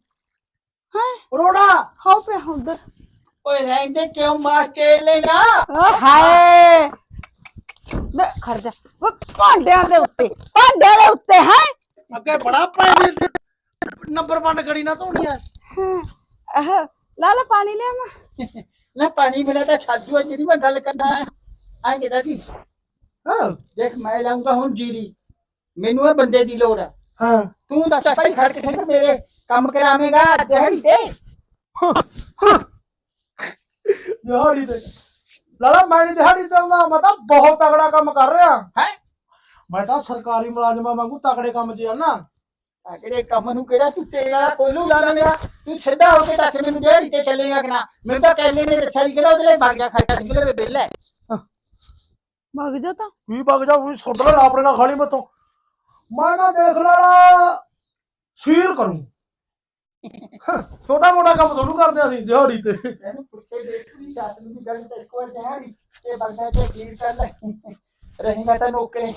ਹਾਂ? ਰੋੜਾ। ਹੋ ਪਿਆ ਉਧਰ। ਓਏ ਰਹਿੰਦੇ ਕਿਉਂ ਮਾਰ ਕੇ ਲੈਣਾ ਹਾਏ। ਵੇ ਖੜ ਜਾ। ਵੇ ਭਾਂਡਿਆਂ ਦੇ ਉੱਤੇ ਭਾਂਡਿਆਂ ਦੇ ਉੱਤੇ ਹੈ? ਅੱਗੇ ਬੜਾ ਪੈਸੇ ਨੰਬਰ 1 ਗੜੀ ਨਾ ਧੋਣੀ ਐ ਆਹ। ਲਾ ਲਾ ਪਾਣੀ ਲੈ ਮੈਂ ਨਾ ਪਾਣੀ ਮਿਲਾ ਤਾਂ ਛੱਡੂ ਆ ਜਿਹੜੀ ਮੈਂ ਗੱਲ ਕਰਦਾ ਆਏ ਕਿਦਾ ਸੀ ਹਾਂ। ਦੇਖ ਮੈਂ ਲਾਉਂਗਾ ਹੁਣ ਜੀਰੀ। ਮੈਨੂੰ ਇਹ ਬੰਦੇ ਦੀ ਲੋੜ ਹੈ ਹਾਂ। ਤੂੰ ਦੱਸ ਭਾਈ ਖੜ ਕੇ ਸਿੰਘ ਮੇਰੇ ਕੰਮ ਕਰਾਵੇਂਗਾ ਦਿਹਾੜੀ ਤੇ? ਦਿਹਾੜੀ ਤੇ। ਲਾਲਾ ਮੈਂ ਦਿਹਾੜੀ ਤੇ ਆਉਂਦਾ ਮੈਂ ਤਾਂ ਬਹੁਤ ਤਗੜਾ ਕੰਮ ਕਰ ਰਿਹਾ। ਹੈ? ਮੈਂ ਤਾਂ ਸਰਕਾਰੀ ਮੁਲਾਜ਼ਮਾਂ ਵਾਂਗੂ ਤਗੜੇ ਕੰਮ 'ਚ ਕਿਹੜੇ ਕੰਮ ਨੂੰ ਕਿਹੜਾ ਤੂੰ ਤੇਰੇ ਵਾਲਾ ਕੋਲੂ ਲਾ ਲਿਆ ਤੂੰ ਸਿੱਧਾ ਹੋ ਕੇ ਦੱਸ ਮੈਨੂੰ ਦਿਹਾੜੀ ਤੇ ਚੱਲੇਗਾ ਕਿ ਨਾ ਮੈਨੂੰ ਤਾਂ ਕਹਿਲੇ ਨੇ ਦੱਸਿਆ ਸੀ ਕਿਹੜਾ ਉਹਦੇ ਲਈ ਵਗ ਜਾ ਖੜਕਾ ਸਿੰਘ ਦੇ ਬਿੱਲ ਹੈ। ਭਗ ਜਾ ਤਾਂ। ਵੀ ਵਗ ਜਾ ਉਹ ਸੁੱਟ ਲੈ ਆਪਣੇ ਨਾਲ ਖਾਲੀ ਮਤੋਂ ਮੈਂ ਤਾਂ ਦੇਖ ਲੈਣਾ ਸ਼ੀਰ ਕਰੂੰ। ਛੋਟਾ ਮੋਟਾ ਕੰਮ ਤੁਹਾਨੂੰ ਕਰਦੇ ਅਸੀਂ ਦਿਹਾੜੀ ਤੇ। ਇਹਨੂੰ ਪੁੱਛੇ ਦੇਖੀ ਦੱਸ ਨੂੰ ਗੱਲ ਤੇ ਇੱਕ ਵਾਰ ਦਿਹਾੜੀ ਤੇ ਵਗਦਾ ਤੇ ਸੀਰ ਕਰ ਲੈ। ਰਹੇਗਾ ਤਾਂ ਨੌਕਰੇ।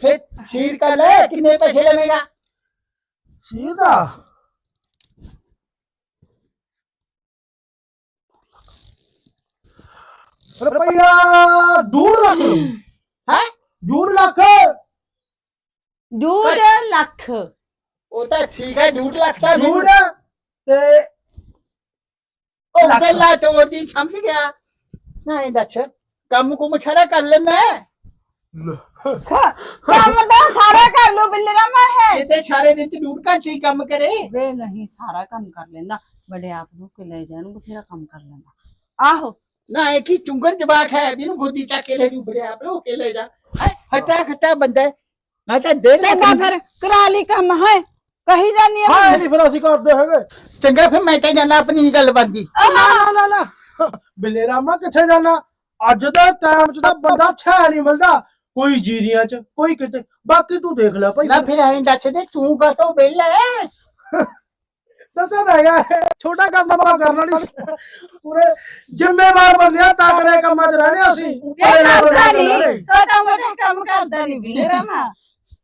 ਫਿਰ ਸੀਰ ਕਰ ਲੈ ਕਿੰਨੇ ਪੈਸੇ ਲਵੇਗਾ? ਦਾ ਰੁਪਈਆ 2 ਲੱਖ ਹੈ 2 ਲੱਖ ਡੂਢ ਲੱਖ ਉਹ ਤਾਂ ਠੀਕ ਹੈ 2 ਲੱਖ ਦਾ ਡੂੜ ਤੇ ਉਹ ਗੱਲਾਂ ਤੋੜ ਦੀ ਸਮਝ ਗਿਆ ਨਾ ਇਹ ਦੱਸ ਕੰਮ ਕੁਮ ਛੜਾ ਕਰ ਲੈਣਾ ਕੰਮ ਤਾਂ ਸਾਰਾ ਕਰ ਲੋ ਬਿੱਲਰਾ ਮੈਂ ਹੈ। ਇਹ ਤੇ ਸਾਰੇ ਦਿਨ ਚ ਡੂਢ ਘੰਟੇ ਹੀ ਕੰਮ ਕਰੇ। ਵੇ ਨਹੀਂ ਸਾਰਾ ਕੰਮ ਕਰ ਲੈਂਦਾ। ਬੜੇ ਆਪ ਨੂੰ ਕਿ ਲੈ ਜਾਣ ਬਥੇਰਾ ਕੰਮ ਕਰ ਲੈਂਦਾ। ਆਹੋ। ਨਾ ਇਹ ਕੀ ਚੁੰਗਰ ਜਵਾਕ ਹੈ ਜਿਹਨੂੰ ਗੋਦੀ ਚੱਕ ਕੇ ਲੈ ਜੂ ਬੜੇ ਆਪ ਲੋ ਕੇ ਲੈ ਜਾ। ਹੈਂ, ਹੱਟਾ ਖੱਟਾ ਬੰਦਾ ਹੈ। ਮੈਂ ਤਾਂ ਡੇਢ ਲੱਖ ਚੰਗਾ ਫਿਰ ਕਰਾ ਲਈ ਕੰਮ ਹੈ ਕਹੀ ਜਾਨੀ ਆ ਹਾਂ ਨਹੀਂ ਫਿਰ ਅਸੀਂ ਕਰਦੇ ਹੈਗੇ। ਚੰਗਾ ਫਿਰ ਮੈਂ ਤਾਂ ਜਾਣਾ ਆਪਣੀ ਨੀ ਗੱਲ ਬੰਦੀ ਨਾ ਨਾ ਨਾ ਨਾ। ਬਿੱਲੇ ਰਾਮਾ ਕਿੱਥੇ ਜਾਣਾ ਅੱਜ ਦਾ ਟਾਈਮ 'ਚ ਤਾਂ ਬੰਦਾ ਛਾ ਨਹੀਂ ਮਿਲਦਾ। ਕੋਈ ਜੀਰੀਆਂ 'ਚ ਕੋਈ ਕਿਤੇ ਬਾਕੀ ਤੂੰ ਦੇਖ ਲੈ ਭਾਈ। ਨਾ ਫਿਰ ਐਂ ਦੱਸ ਦੇ ਤੂੰ ਕਾਤੋਂ ਵਿਹਲਾ ਹੈ ਦੱਸਿਆ ਤਾਂ ਹੈਗਾ ਛੋਟਾ ਕੰਮ ਆਪਾਂ ਕਰਨਾ ਨਹੀਂ ਪੂਰੇ ਜ਼ਿੰਮੇਵਾਰ ਬੰਦਿਆ ਤਾਕੜੇ ਕੰਮਾਂ 'ਚ ਰਹਿਣੇ ਅਸੀਂ। ਛੋਟਾ ਮੋਟਾ ਕੰਮ ਕਰਦਾ ਨਹੀਂ ਬਿੱਲਰਾ ਮੈਂ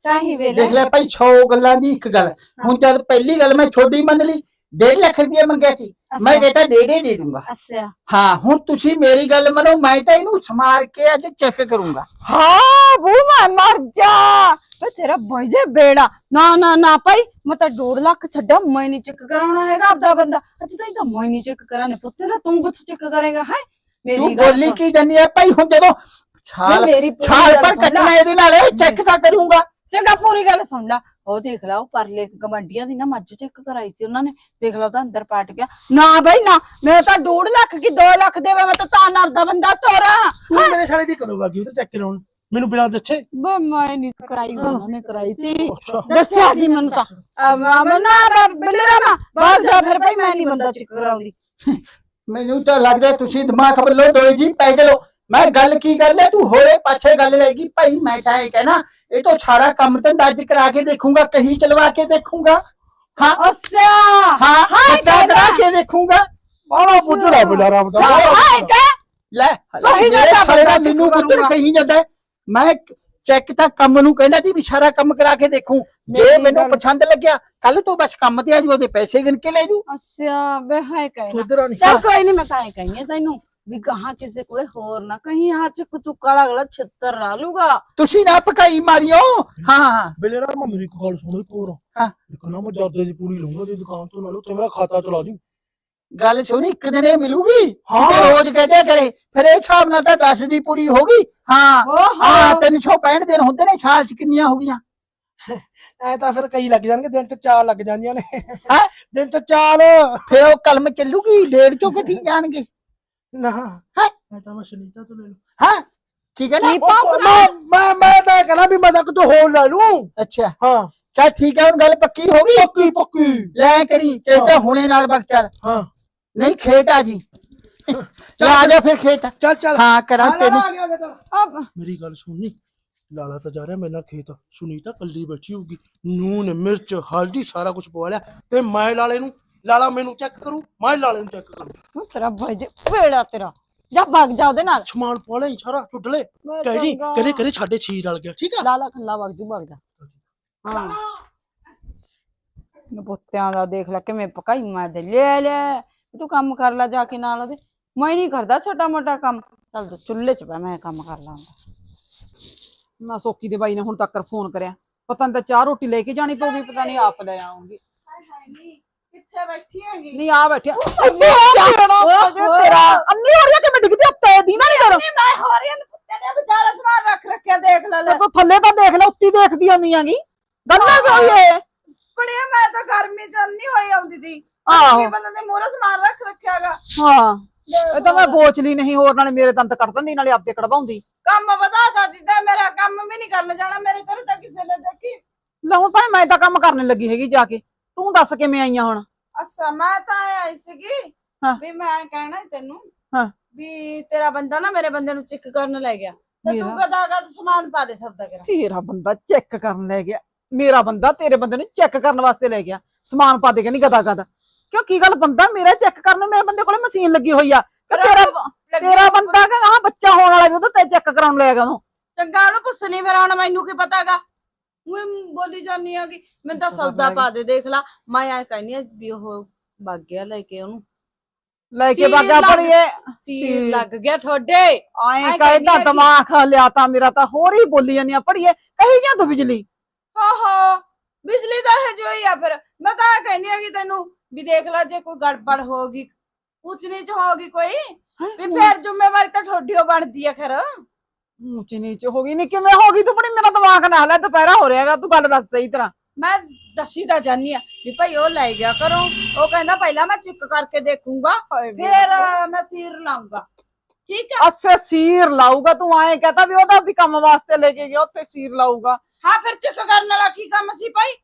ਕਾਹੀ ਵੇਲੇ ਦੇਖ ਲੈ ਭਾਈ 100 ਗੱਲਾਂ ਦੀ ਇੱਕ ਗੱਲ। ਹੁਣ ਜਦ ਪਹਿਲੀ ਗੱਲ ਮੈਂ ਛੋਡੀ ਮੰਨ ਲਈ 1.5 ਲੱਖ ਰੁਪਏ ਮੰਗਿਆ ਸੀ। ਮੈਂ ਕਹਿੰਦਾ ਡੇਢ ਦੇ ਦੂੰਗਾ। ਅੱਛਾ। ਹਾਂ ਹੁਣ ਤੁਸੀਂ ਮੇਰੀ ਗੱਲ ਮੰਨੋ ਮੈਂ ਤਾਂ ਇਹਨੂੰ ਸਮਾਰ ਕੇ ਅੱਜ ਚੈੱਕ ਕਰੂੰਗਾ। ਹਾਂ ਬੂ ਮੈਂ ਮਰ ਜਾ। ਵੇ ਤੇਰਾ ਬਈਜੇ ਬੇੜਾ। ਨਾ ਨਾ ਨਾ ਭਾਈ ਮੈਂ ਤਾਂ 2 ਲੱਖ ਛੱਡਿਆ ਮੈਂ ਨਹੀਂ ਚੈੱਕ ਕਰਾਉਣਾ ਹੈਗਾ ਆਪਦਾ ਬੰਦਾ। ਅੱਜ ਤਾਂ ਇਹਦਾ ਮੈਂ ਨਹੀਂ ਚੈੱਕ ਕਰਾਣੇ ਪੁੱਤੇ ਨਾ ਤੂੰ ਕਿੱਥੋਂ ਚੈੱਕ ਕਰੇਗਾ ਹੈ? ਤੂੰ ਬੋਲੀ ਕੀ ਜਾਨੀ ਹੈ ਭਾਈ? ਹੁਣ ਜਦੋਂ ਛਾਲ ਮੇਰੀ ਛਾਲ ਪਰ। ਕੱਟਣਾ ਇਹਦੇ ਨਾਲ ਚੈੱਕ ਤਾਂ ਕਰੂੰਗਾ। ਚੰਗਾ ਪੂਰੀ ਗੱਲ ਸੁਣ ਲੈ। ਉਹ ਦੇਖ ਲਾ ਉਹ ਪਰਲੇ ਗਵੰਡੀਆਂ ਦੀ ਨਾ ਮੱਝ ਚੈੱਕ ਕਰਾਈ ਸੀ ਉਹਨਾਂ ਨੇ। ਦੇਖ ਲਾ ਉਹਦਾ ਅੰਦਰ ਪਾਟ ਗਿਆ। ਨਾ ਬਈ ਨਾ। ਮੈਂ ਤਾਂ 2 ਲੱਖ ਕੀ 2 ਲੱਖ ਦੇਵੇ ਮੈਂ ਤਾਂ ਤਾਂ ਨਰਦਾ ਬੰਦਾ ਤੋਰਾ। ਤੂੰ ਮੇਰੇ ਸਾਲੇ ਦੀ ਕਦੋਂ ਬਾਕੀ ਉਹ ਚੈੱਕ ਕਰਾਉਣ? ਮੈਨੂੰ ਬਿਨਾਂ ਦੱਸੇ? ਬੇ ਮੈਂ ਨਹੀਂ ਕਰਾਈ ਉਹਨਾਂ ਨੇ ਕਰਾਈ ਤੀ। ਦੱਸਿਆ ਜੀ ਮੈਨੂੰ ਤਾਂ। ਮੈਂ ਨਾ ਬਿੱਲਰਾ ਬਾਗ ਜਾ ਫਿਰ ਭਾਈ ਮੈਂ ਨਹੀਂ ਬੰਦਾ ਚੈੱਕ ਕਰਾਉਂਦੀ। ਮੈਨੂੰ ਤਾਂ ਲੱਗਦਾ ਤੁਸੀਂ ਦਿਮਾਗ ਵੱਲੋਂ ਦੋਏ ਜੀ ਪੈ ਚਲੋ। ਮੈਂ ਗੱਲ ਕੀ ਕਰ ਲਿਆ? ਤੂੰ ਹੋਏ ਪਾਛੇ ਗੱਲ ਲੈਗੀ ਭਾਈ ਮੈਂ ਤਾਂ ਇਹ ਕਹਿਣਾ ਇਹ ਤੋਂ ਸਾਰਾ ਕੰਮ ਧੰਦਾ ਅੱਜ ਕਰਾ ਕੇ ਦੇਖੂੰਗਾ ਕਹੀਂ ਚਲਵਾ ਕੇ ਦੇਖੂੰਗਾ। ਹਾਂ। ਅੱਛਾ। ਹਾਂ ਹੱਟਾ ਕਰਾ ਕੇ ਦੇਖੂੰਗਾ। ਬਾਹਲਾ ਪੁੱਛਣਾ ਬਿੱਲਾ ਰਾਮ ਦਾ ਹਾਏ ਕਾ ਲੈ ਕਹੀ ਮੇਰੇ ਜਾਂਦਾ ਸਾਲੇ ਦਾ ਬੰਦਾ ਮੈਨੂੰ ਪੁੱਤਰ। ਕਹੀ ਜਾਂਦਾ ਹੈ। ਮੈਂ ਚੈੱਕ ਤਾਂ ਕੰਮ ਨੂੰ ਕਹਿੰਦਾ ਸੀ ਵੀ ਸਾਰਾ ਕੰਮ ਕਰਾ ਕੇ ਦੇਖੂੰ। ਜੇ ਮੈਨੂੰ ਪਸੰਦ ਲੱਗਿਆ ਕੱਲ ਤੋਂ ਬਸ ਕੰਮ ਤੇ ਆ ਜੂ ਉਹਦੇ ਪੈਸੇ ਗਿਣ ਕੇ ਲੈ ਜੂ। ਅੱਛਾ ਬੇ ਹਾਏ ਤੂੰ ਕਹਿ ਇਧਰ ਆ ਨਹੀਂ। ਚੱਲ ਕੋਈ ਨਹੀਂ ਮੈਂ ਤਾਂ ਇਹ ਕਹੀਏ ਤੈਨੂੰ। ਵੀ ਗਾਹਾਂ ਕਿਸੇ ਕੋਲੇ ਹੋਰ ਨਾ ਕਹੀਂ ਆ ਚ ਚੁੱਕਾ ਅਗਲਾ ਛਿੱਤਰ ਲਾ ਲੂਗਾ। ਤੁਸੀਂ ਨਾ ਪਕਾਈ ਮਾਰਿਓ। ਹਾਂ ਹਾਂ ਰਾਮ ਮੇਰੀ ਇੱਕ ਗੱਲ ਸੁਣੋ ਇੱਕ ਹੋਰ। ਹਾਂ। ਇੱਕ ਨਾ ਮੈਂ ਜਾਦੇ ਦੀ ਪੂਰੀ ਲਊਂਗਾ ਤੇ ਦੁਕਾਨ ਤੋਂ ਨਾਲੋਂ ਤੇ ਮੇਰਾ ਖਾਤਾ ਚਲਾ ਦੀ ਗੱਲ ਸੁਣ ਇੱਕ ਦਿਨ ਇਹ ਮਿਲੂਗੀ? ਹਾਂ। ਤੇ ਰੋਜ਼ ਕਹਦੇ ਕਰੇ ਫਿਰ ਇਹ ਹਿਸਾਬ ਨਾਲ ਤਾਂ 10 ਦੀ ਪੂਰੀ ਹੋ ਗਈ। ਹਾਂ। ਹਾਂ 365 ਦਿਨ ਹੁੰਦੇ ਨੇ ਸਾਲ ਚ ਕਿੰਨੀਆਂ ਹੋ ਗਈਆਂ? ਐ ਤਾਂ ਫਿਰ ਕਈ ਲੱਗ ਜਾਣਗੇ ਦਿਨ ਚ ਚਾਰ ਲੱਗ ਜਾਂਦੀਆਂ ਨੇ। ਹੈਂ? ਦਿਨ ਚ ਚਾਰ। ਫਿਰ ਉਹ ਕਲਮ ਚੱਲੂਗੀ ਡੇਢ ਚੋਂ ਕਿੱਥੇ ਜਾਣਗੇ? ਨਾ। ਹੈਂ? ਐ ਤਾਂ ਮੈਂ ਸੁਨੀਤਾ ਤੋਂ ਲੈ ਲੂ ਹਾਂ? ਠੀਕ ਹੈ ਨਾ? ਮੈਂ ਮੈਂ ਮੈਂ ਤਾਂ ਕਹਣਾ ਵੀ ਮੈਂ ਤਾਂ ਕਿਤੋਂ ਹੋਰ ਲੈ ਲੂ ਅੱਛਾ। ਹਾਂ। ਚੱਲ ਠੀਕ ਹੈ ਹੁਣ ਗੱਲ ਪੱਕੀ ਹੋ ਗਈ? ਪੱਕੀ ਪੱਕੀ। ਲੈ ਕਰੀ ਤੇ ਤਾਂ ਹੁਣੇ ਨਾਲ ਬਕ ਚੱਲ। ਹਾਂ। ਨਹੀਂ ਖੇਤ ਆ ਜੀ। ਚੱਲ ਆ ਜਾ ਫਿਰ ਖੇਤ। ਚੱਲ ਚੱਲ। ਹਾਂ ਕਰਾਂ ਤੈਨੂੰ। ਆ ਗਿਆ ਮੈਂ ਚੱਲ ਮੇਰੀ ਗੱਲ ਸੁਣਨੀ ਲਾਲਾ ਤਾਂ ਜਾ ਰਿਹਾ ਮੇਰੇ ਨਾਲ ਖੇਤ। ਸੁਨੀਤਾ ਕੱਲੀ ਬੈਠੀ ਹੋਊਗੀ। ਨੂਨ ਮਿਰਚ ਹਲਦੀ ਸਾਰਾ ਕੁਝ ਪਵਾ ਲਿਆ। ਤੇ ਮੈਂ ਲਾਲੇ ਨੂੰ ਲਾਲਾ ਮੈਨੂੰ ਚੈੱਕ ਕਰੂ ਮੈਂ ਲਾਲੇ ਨੂੰ ਚੈੱਕ ਕਰੂ। ਉਹ ਤੇਰਾ ਭਾਈਜੇ ਬੇੜਾ ਤੇਰਾ। ਜਾ ਭੱਗ ਜਾ ਉਹਦੇ ਨਾਲ। ਸਮਾਨ ਪਵਾ ਲੈ ਸਾਰਾ ਛੁੱਟ ਲੈ। ਮੈਂ ਕਹਿ ਜੀ ਚੰਗਾ। ਕਦੇ ਕਦੇ ਸਾਡੇ ਛੀ ਰਲ ਗਿਆ ਠੀਕ ਆ? ਲਾਲਾ ਖੱਲਾ ਵਗ ਜੂ ਭੱਗ ਜਾ ਹਾਂ। ਨਪੁੱਤਿਆਂ ਦਾ ਦੇਖ ਲੈ ਕਿਵੇਂ ਪਕਾਈ ਮਾਰਦੇ। ਲੈ ਲੈ ਤੂੰ ਕੰਮ ਕਰ ਲੈ ਜਾ ਕੇ ਨਾਲ ਉਹਦੇ। ਮੈਂ ਨਹੀਂ ਕਰਦਾ ਛੋਟਾ ਮੋਟਾ ਕੰਮ। ਚੱਲ ਤੂੰ ਚੁੱਲ੍ਹੇ 'ਚ ਪੈ ਮੈਂ ਕੰਮ ਕਰ ਲਾਂਗਾ ਨਾ ਸੋਕੀ ਦੇ ਬਾਈ ਨੇ ਹੁਣ ਤੱਕ ਫੋਨ ਕਰਿਆ। ਪਤਾ ਨਹੀਂ ਤਾਂ ਚਾਹ ਰੋਟੀ ਲੈ ਕੇ ਜਾਣੀ ਪਊਗੀ ਪਤਾ ਨਹੀਂ ਆਪ ਲੈ ਆਉਂਗੀ ਕਿੱਥੇ ਬੈਠੀ ਹੈਗੀ? ਨਹੀਂ ਆ। ਬੈਠਿਆ ਤੇਰਾ। ਅੰਨੀ ਹੋ ਰਹੀ ਕਿ ਮੈਂ ਡਿੱਗਦੀ ਉੱਤੇ ਦੀਨਾ ਨਹੀਂ ਕਰ। ਮੈਂ ਹੋ ਰਹੀ ਕੁੱਤੇ ਦੇ ਵਿਚਾਲੇ ਸਮਾਨ ਰੱਖ ਰੱਖਿਆ ਦੇਖ ਲੈ ਲੈ। ਤੂੰ ਥੱਲੇ ਤਾਂ ਦੇਖ ਲੈ ਉੱਤੀ ਦੇਖਦੀ ਆਉਂਦੀ ਆਂਗੀ ਗੱਲਾਂ ਕਿਉਂ ਇਹ? ਕੁੜੀਏ ਮੈਂ ਤਾਂ ਗਰਮੀ ਚ ਅੰਨੀ ਹੋਈ ਆਉਂਦੀ ਸੀ ਆਹੋ। ਬੰਦੇ ਨੇ ਮੋਰੇ ਸਮਾਨ ਰੱਖ ਰੱਖਿਆਗਾ ਹਾਂ। ਇਹ ਤਾਂ ਮੈਂ ਬੋਚਲੀ ਨਹੀਂ ਹੋਰ ਨਾਲੇ ਮੇਰੇ ਦੰਦ ਕੱਢ ਦਿੰਦੀ ਨਾਲੇ ਆਪਦੇ ਕਢਵਾਉਂਦੀ। ਕੰਮ ਵਧਾ ਸਕਦੀ ਤੇ ਮੇਰਾ ਕੰਮ ਵੀ ਨਹੀਂ ਕਰਨ ਜਾਣਾ ਮੇਰੇ ਘਰ ਤਾਂ ਕਿਸੇ ਨੇ ਦੇਖੀ। ਲੈ ਹੁਣ ਭਾਵੇਂ ਮੈਂ ਤਾਂ ਕੰਮ ਕਰਨ ਲੱਗੀ ਹੈਗੀ ਜਾ ਕੇ। ਤੂੰ ਦੱਸ ਕਿਵੇਂ ਆਈਆਂ ਹੁਣ? ਅੱਛਾ ਮੈਂ ਤਾਂ ਇਹ ਆਈ ਸੀਗੀ ਹਾਂ। ਵੀ ਮੈਂ ਕਹਿਣਾ ਤੈਨੂੰ ਹਾਂ। ਵੀ ਤੇਰਾ ਬੰਦਾ ਨਾ ਮੇਰੇ ਬੰਦੇ ਨੂੰ ਚੈੱਕ ਕਰਨ ਲੈ ਗਿਆ। ਤੇ ਤੂੰ ਮੇਰਾ? ਗਦਾ ਗਦ ਸਮਾਨ ਪਾ ਦੇ ਸਕਦਾ ਕਰਾ ਤੇਰਾ ਬੰਦਾ ਚੈੱਕ ਕਰਨ ਲੈ ਗਿਆ। ਮੇਰਾ ਬੰਦਾ ਤੇਰੇ ਬੰਦੇ ਨੂੰ ਚੈੱਕ ਕਰਨ ਵਾਸਤੇ ਲੈ ਗਿਆ। ਸਮਾਨ ਪਾ ਦੇ ਕਹਿੰਦੀ ਗਦਾ ਗਦਾ ਕਿਉਂ ਕੀ ਗੱਲ ਬੰਦਾ ਮੇਰਾ ਚੈੱਕ ਕਰਨ ਨੂੰ ਮੇਰੇ ਬੰਦੇ ਕੋਲੇ ਮਸ਼ੀਨ ਲੱਗੀ ਹੋਈ ਆ? ਕਿ ਤੇਰਾ ਤੇਰਾ ਬੰਦਾ ਕਿ ਹਾਂ ਬੱਚਾ ਹੋਣ ਵਾਲਾ ਵੀ ਉਹ ਤੇ ਚੈੱਕ ਕਰਾਉਣ ਲੈ ਗਿਆ ਉਹਨੂੰ। ਚੰਗਾ ਉਹਨੂੰ ਪੁੱਛ ਨਹੀਂ ਫਿਰ ਹੁਣ ਮੈਨੂੰ ਕੀ ਪਤਾਗਾ ਮੈਂ ਬੋਲੀ ਜਾਨੀ ਆ ਕਿ ਮੈਂ ਤਾਂ ਸੌਦਾ ਪਾ ਦੇ ਦੇਖ ਲਾ। ਮੈਂ ਆ ਕਹਿੰਦੀ ਆ ਵੀ ਉਹ ਵਗ ਗਿਆ ਲੈ ਕੇ ਉਹਨੂੰ। ਲੈ ਕੇ ਬਾਗਾ ਪੜੀਏ ਸੀਰ। ਲੱਗ ਗਿਆ ਤੁਹਾਡੇ। ਕਾਇਦਾ ਕਹਿੰਦੀ ਦਿਮਾਗ ਲਿਆ ਤਾਂ ਮੇਰਾ ਤਾਂ ਹੋਰ ਹੀ ਬੋਲੀ ਜਾਂਦੀ ਆ। ਪੜੀਏ ਕਹੀ ਜਾਂ ਤੂੰ ਬਿਜਲੀ? ਹਾਂ ਹਾਂ ਬਿਜਲੀ ਦਾ ਹੈ ਜੋ ਹੀ ਆ ਫਿਰ। ਮੈਂ ਤਾਂ ਕਹਿੰਦੀ ਆ ਕਿ ਤੈਨੂੰ ਵੀ ਦੇਖ ਲੈ ਜੇ ਕੋਈ ਗੜਬੜ ਹੋਗੀ ਉੱਚ ਨੀਚ ਹੋਗੀ ਕੋਈ ਵੀ ਫਿਰ ਜ਼ਿੰਮੇਵਾਰੀ ਤਾਂ ਤੁਹਾਡੀ ਓ ਬਣਦੀ ਆ ਖਰ। ਉੱਚ ਨੀਚ ਹੋ ਗਈ। ਨਹੀਂ ਕਿਵੇਂ ਹੋ ਗਈ ਤੂੰ ਬੜੀ ਮੇਰਾ ਦਿਮਾਗ ਨਾ ਹਲਾ ਦੁਪਹਿਰਾ ਹੋ ਰਿਹਾਗਾ ਤੂੰ ਗੱਲ ਦੱਸ ਸਹੀ ਤਰ੍ਹਾਂ। ਮੈਂ ਦੱਸੀ ਤਾਂ ਜਾਨੀ ਆ ਵੀ ਭਾਈ ਉਹ ਲੈ ਗਿਆ ਕਰੋ। ਉਹ ਕਹਿੰਦਾ ਪਹਿਲਾਂ ਮੈਂ ਚੈੱਕ ਕਰਕੇ ਦੇਖੂੰਗਾ ਫਿਰ ਮੈਂ ਸੀਰ ਲਾਉਂਗਾ ਠੀਕ ਆ ਅੱਛਾ ਸੀਰ ਲਾਊਗਾ ਤੂੰ ਆਏ ਕਹਤਾ ਵੀ ਉਹਦਾ ਵੀ ਕੰਮ ਵਾਸਤੇ ਲੈ ਕੇ ਗਿਆ ਉੱਥੇ ਸੀਰ ਲਾਊਗਾ। ਹਾਂ ਫਿਰ ਚੈੱਕ ਕਰਨ ਵਾਲਾ ਕੀ ਕੰਮ ਸੀ ਭਾਈ?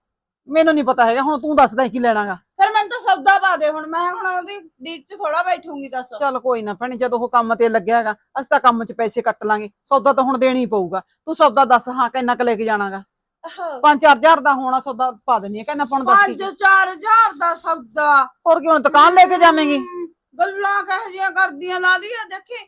ਮੈਨੂੰ ਨਹੀਂ ਪਤਾ ਹੈਗਾ ਹੁਣ ਤੂੰ ਦੱਸਦਾ ਕੀ ਲੈਣਾਗਾ। ਫਿਰ ਸੌਦਾ ਪਾ ਦੇ ਹੁਣ ਮੈਂ ਹੁਣ ਉਹਦੀ ਡੀਕ 'ਚ ਥੋੜਾ ਬੈਠੂੰਗੀ ਦੱਸ। ਚੱਲ ਕੋਈ ਨਾ ਭੈਣੇ ਜਦੋਂ ਉਹ ਕੰਮ ਤੇ ਲੱਗਿਆ ਹੈਗਾ ਅਸੀਂ ਤਾਂ ਕੰਮ 'ਚ ਪੈਸੇ ਕੱਟ ਲਾਂਗੇ ਸੌਦਾ ਤਾਂ ਹੁਣ ਦੇਣੀ ਪਊਗਾ। ਤੂੰ ਸੌਦਾ ਦੱਸ ਹਾਂ ਕਿੰਨਾ ਕੁ ਲੈ ਕੇ ਜਾਣਾਗਾ? ਆਹੋ। 5-4000 ਦਾ ਹੋਣਾ ਸੌਦਾ ਪਾ ਦਿੰਨੀ ਹੈ ਕਹਿੰਦਾ ਨੂੰ ਦੱਸ ਕੀ। ਚਾਰ ਹਜ਼ਾਰ ਦਾ ਸੌਦਾ। ਹੋਰ ਕਿਉਂ ਦੁਕਾਨ ਲੈ ਕੇ ਜਾਵੇਂਗੀ? ਗੱਲਾਂ ਕਹੋ ਜੀਆਂ ਕਰਦੀਆਂ ਲਾ ਦੀਆਂ ਦੇਖੀ।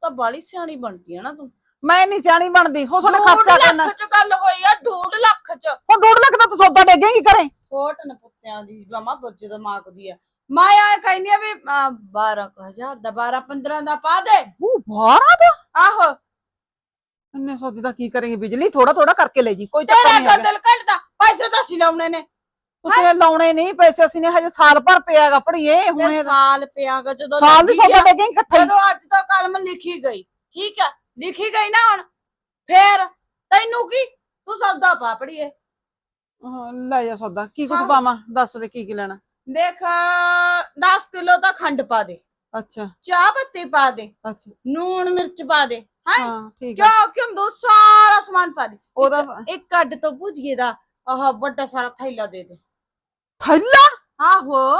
ਤਾਂ ਬਾਲੀ ਸਿਆਣੀ ਬਣਦੀ ਆ ਨਾ ਤੂੰ। ਮੈਂ ਨਹੀਂ ਸਿਆਣੀ ਬਣਦੀ ਹੋ ਡੂਢ ਖਰਚਾ ਕਰਨਾ। ਲੱਖ ਚ ਗੱਲ ਹੋਈ ਆ 2 ਲੱਖ ਚ। ਹੁਣ 2 ਲੱਖ ਦਾ ਤੂੰ ਸੌਦਾ ਡੇਗੇਂਗੀ ਘਰੇ? ਕੋਟ ਨ ਪੁੱਤਿਆਂ ਦੀ ਜਮਾ ਬੱਜ ਦਿਮਾਗ ਦੀ ਆ। ਮੈਂ ਆ ਕਹਿੰਦੀ ਆ ਵੀ 12000 ਦਾ 12 15 ਦਾ ਪਾ ਦੇ। ਉਹ ਬਾਹਰ ਦਾ? ਆਹੋ। ਇੰਨੇ ਸੌਦੇ ਦਾ ਕੀ ਕਰੇਂਗੇ ਬਿਜਲੀ? ਥੋੜਾ ਥੋੜਾ ਕਰਕੇ ਲੈ ਜੀ ਕੋਈ ਚੱਕਰ ਤੇਰਾ ਨਹੀਂ ਤਾਂ ਹੈਗਾ। ਦਿਲ ਘਟਦਾ ਪੈਸੇ ਤਾਂ ਅਸੀਂ ਲਾਉਣੇ ਨੇ। ਤੁਸੀਂ ਇਹ ਲਾਉਣੇ ਨਹੀਂ ਪੈਸੇ ਅਸੀਂ ਨੇ ਹਜੇ ਸਾਲ ਭਰ ਪਿਆਗਾ ਪੜੀਏ ਫਿਰ ਹੁਣੇ ਸਾਲ ਪਿਆਗਾ ਜਦੋਂ ਸਾਲ ਦੀ ਲੱਗੀ ਸੌਦਾ ਆ, ਡੇਗੇਂਗੀ ਇਕੱਠਾ ਜਦੋਂ ਅੱਜ ਤਾਂ ਕਲਮ ਲਿਖੀ ਗਈ ਠੀਕ ਆ ਲਿਖੀ ਗਈ ਨਾ ਹੁਣ ਫੇਰ ਤੈਨੂੰ ਕੀ? ਤੂੰ ਸੌਦਾ ਪਾ ਪੜੀਏ ਹਾਂ, ਲੈ ਜਾ ਸੌਦਾ ਕੀ ਕੁਛ। ਪਾਵਾਂ? ਦੱਸ ਦੇ ਕੀ ਕੀ ਲੈਣਾ। ਦੇਖ 10 ਕਿਲੋ ਤਾਂ ਖੰਡ ਪਾ ਦੇ। ਅੱਛਾ। ਚਾਹ ਪੱਤੀ ਪਾ ਦੇ। ਅੱਛਾ। ਨੂਣ ਮਿਰਚ ਪਾ ਦੇ। ਹਾਂ? ਹਾਂ ਠੀਕ ਹੈ ਕਿਉਂ ਕਿਉਂ ਦੋ ਸਾਰਾ ਸਮਾਨ ਪਾ ਦੇ। ਉਹਦਾ ਇੱਕ ਕੱਢ ਤੋਂ ਭੁਜੀਏ ਦਾ ਆਹ ਵੱਡਾ ਸਾਰਾ ਥੈਲਾ ਦੇ ਦੇ। ਥੈਲਾ? ਆਹੋ।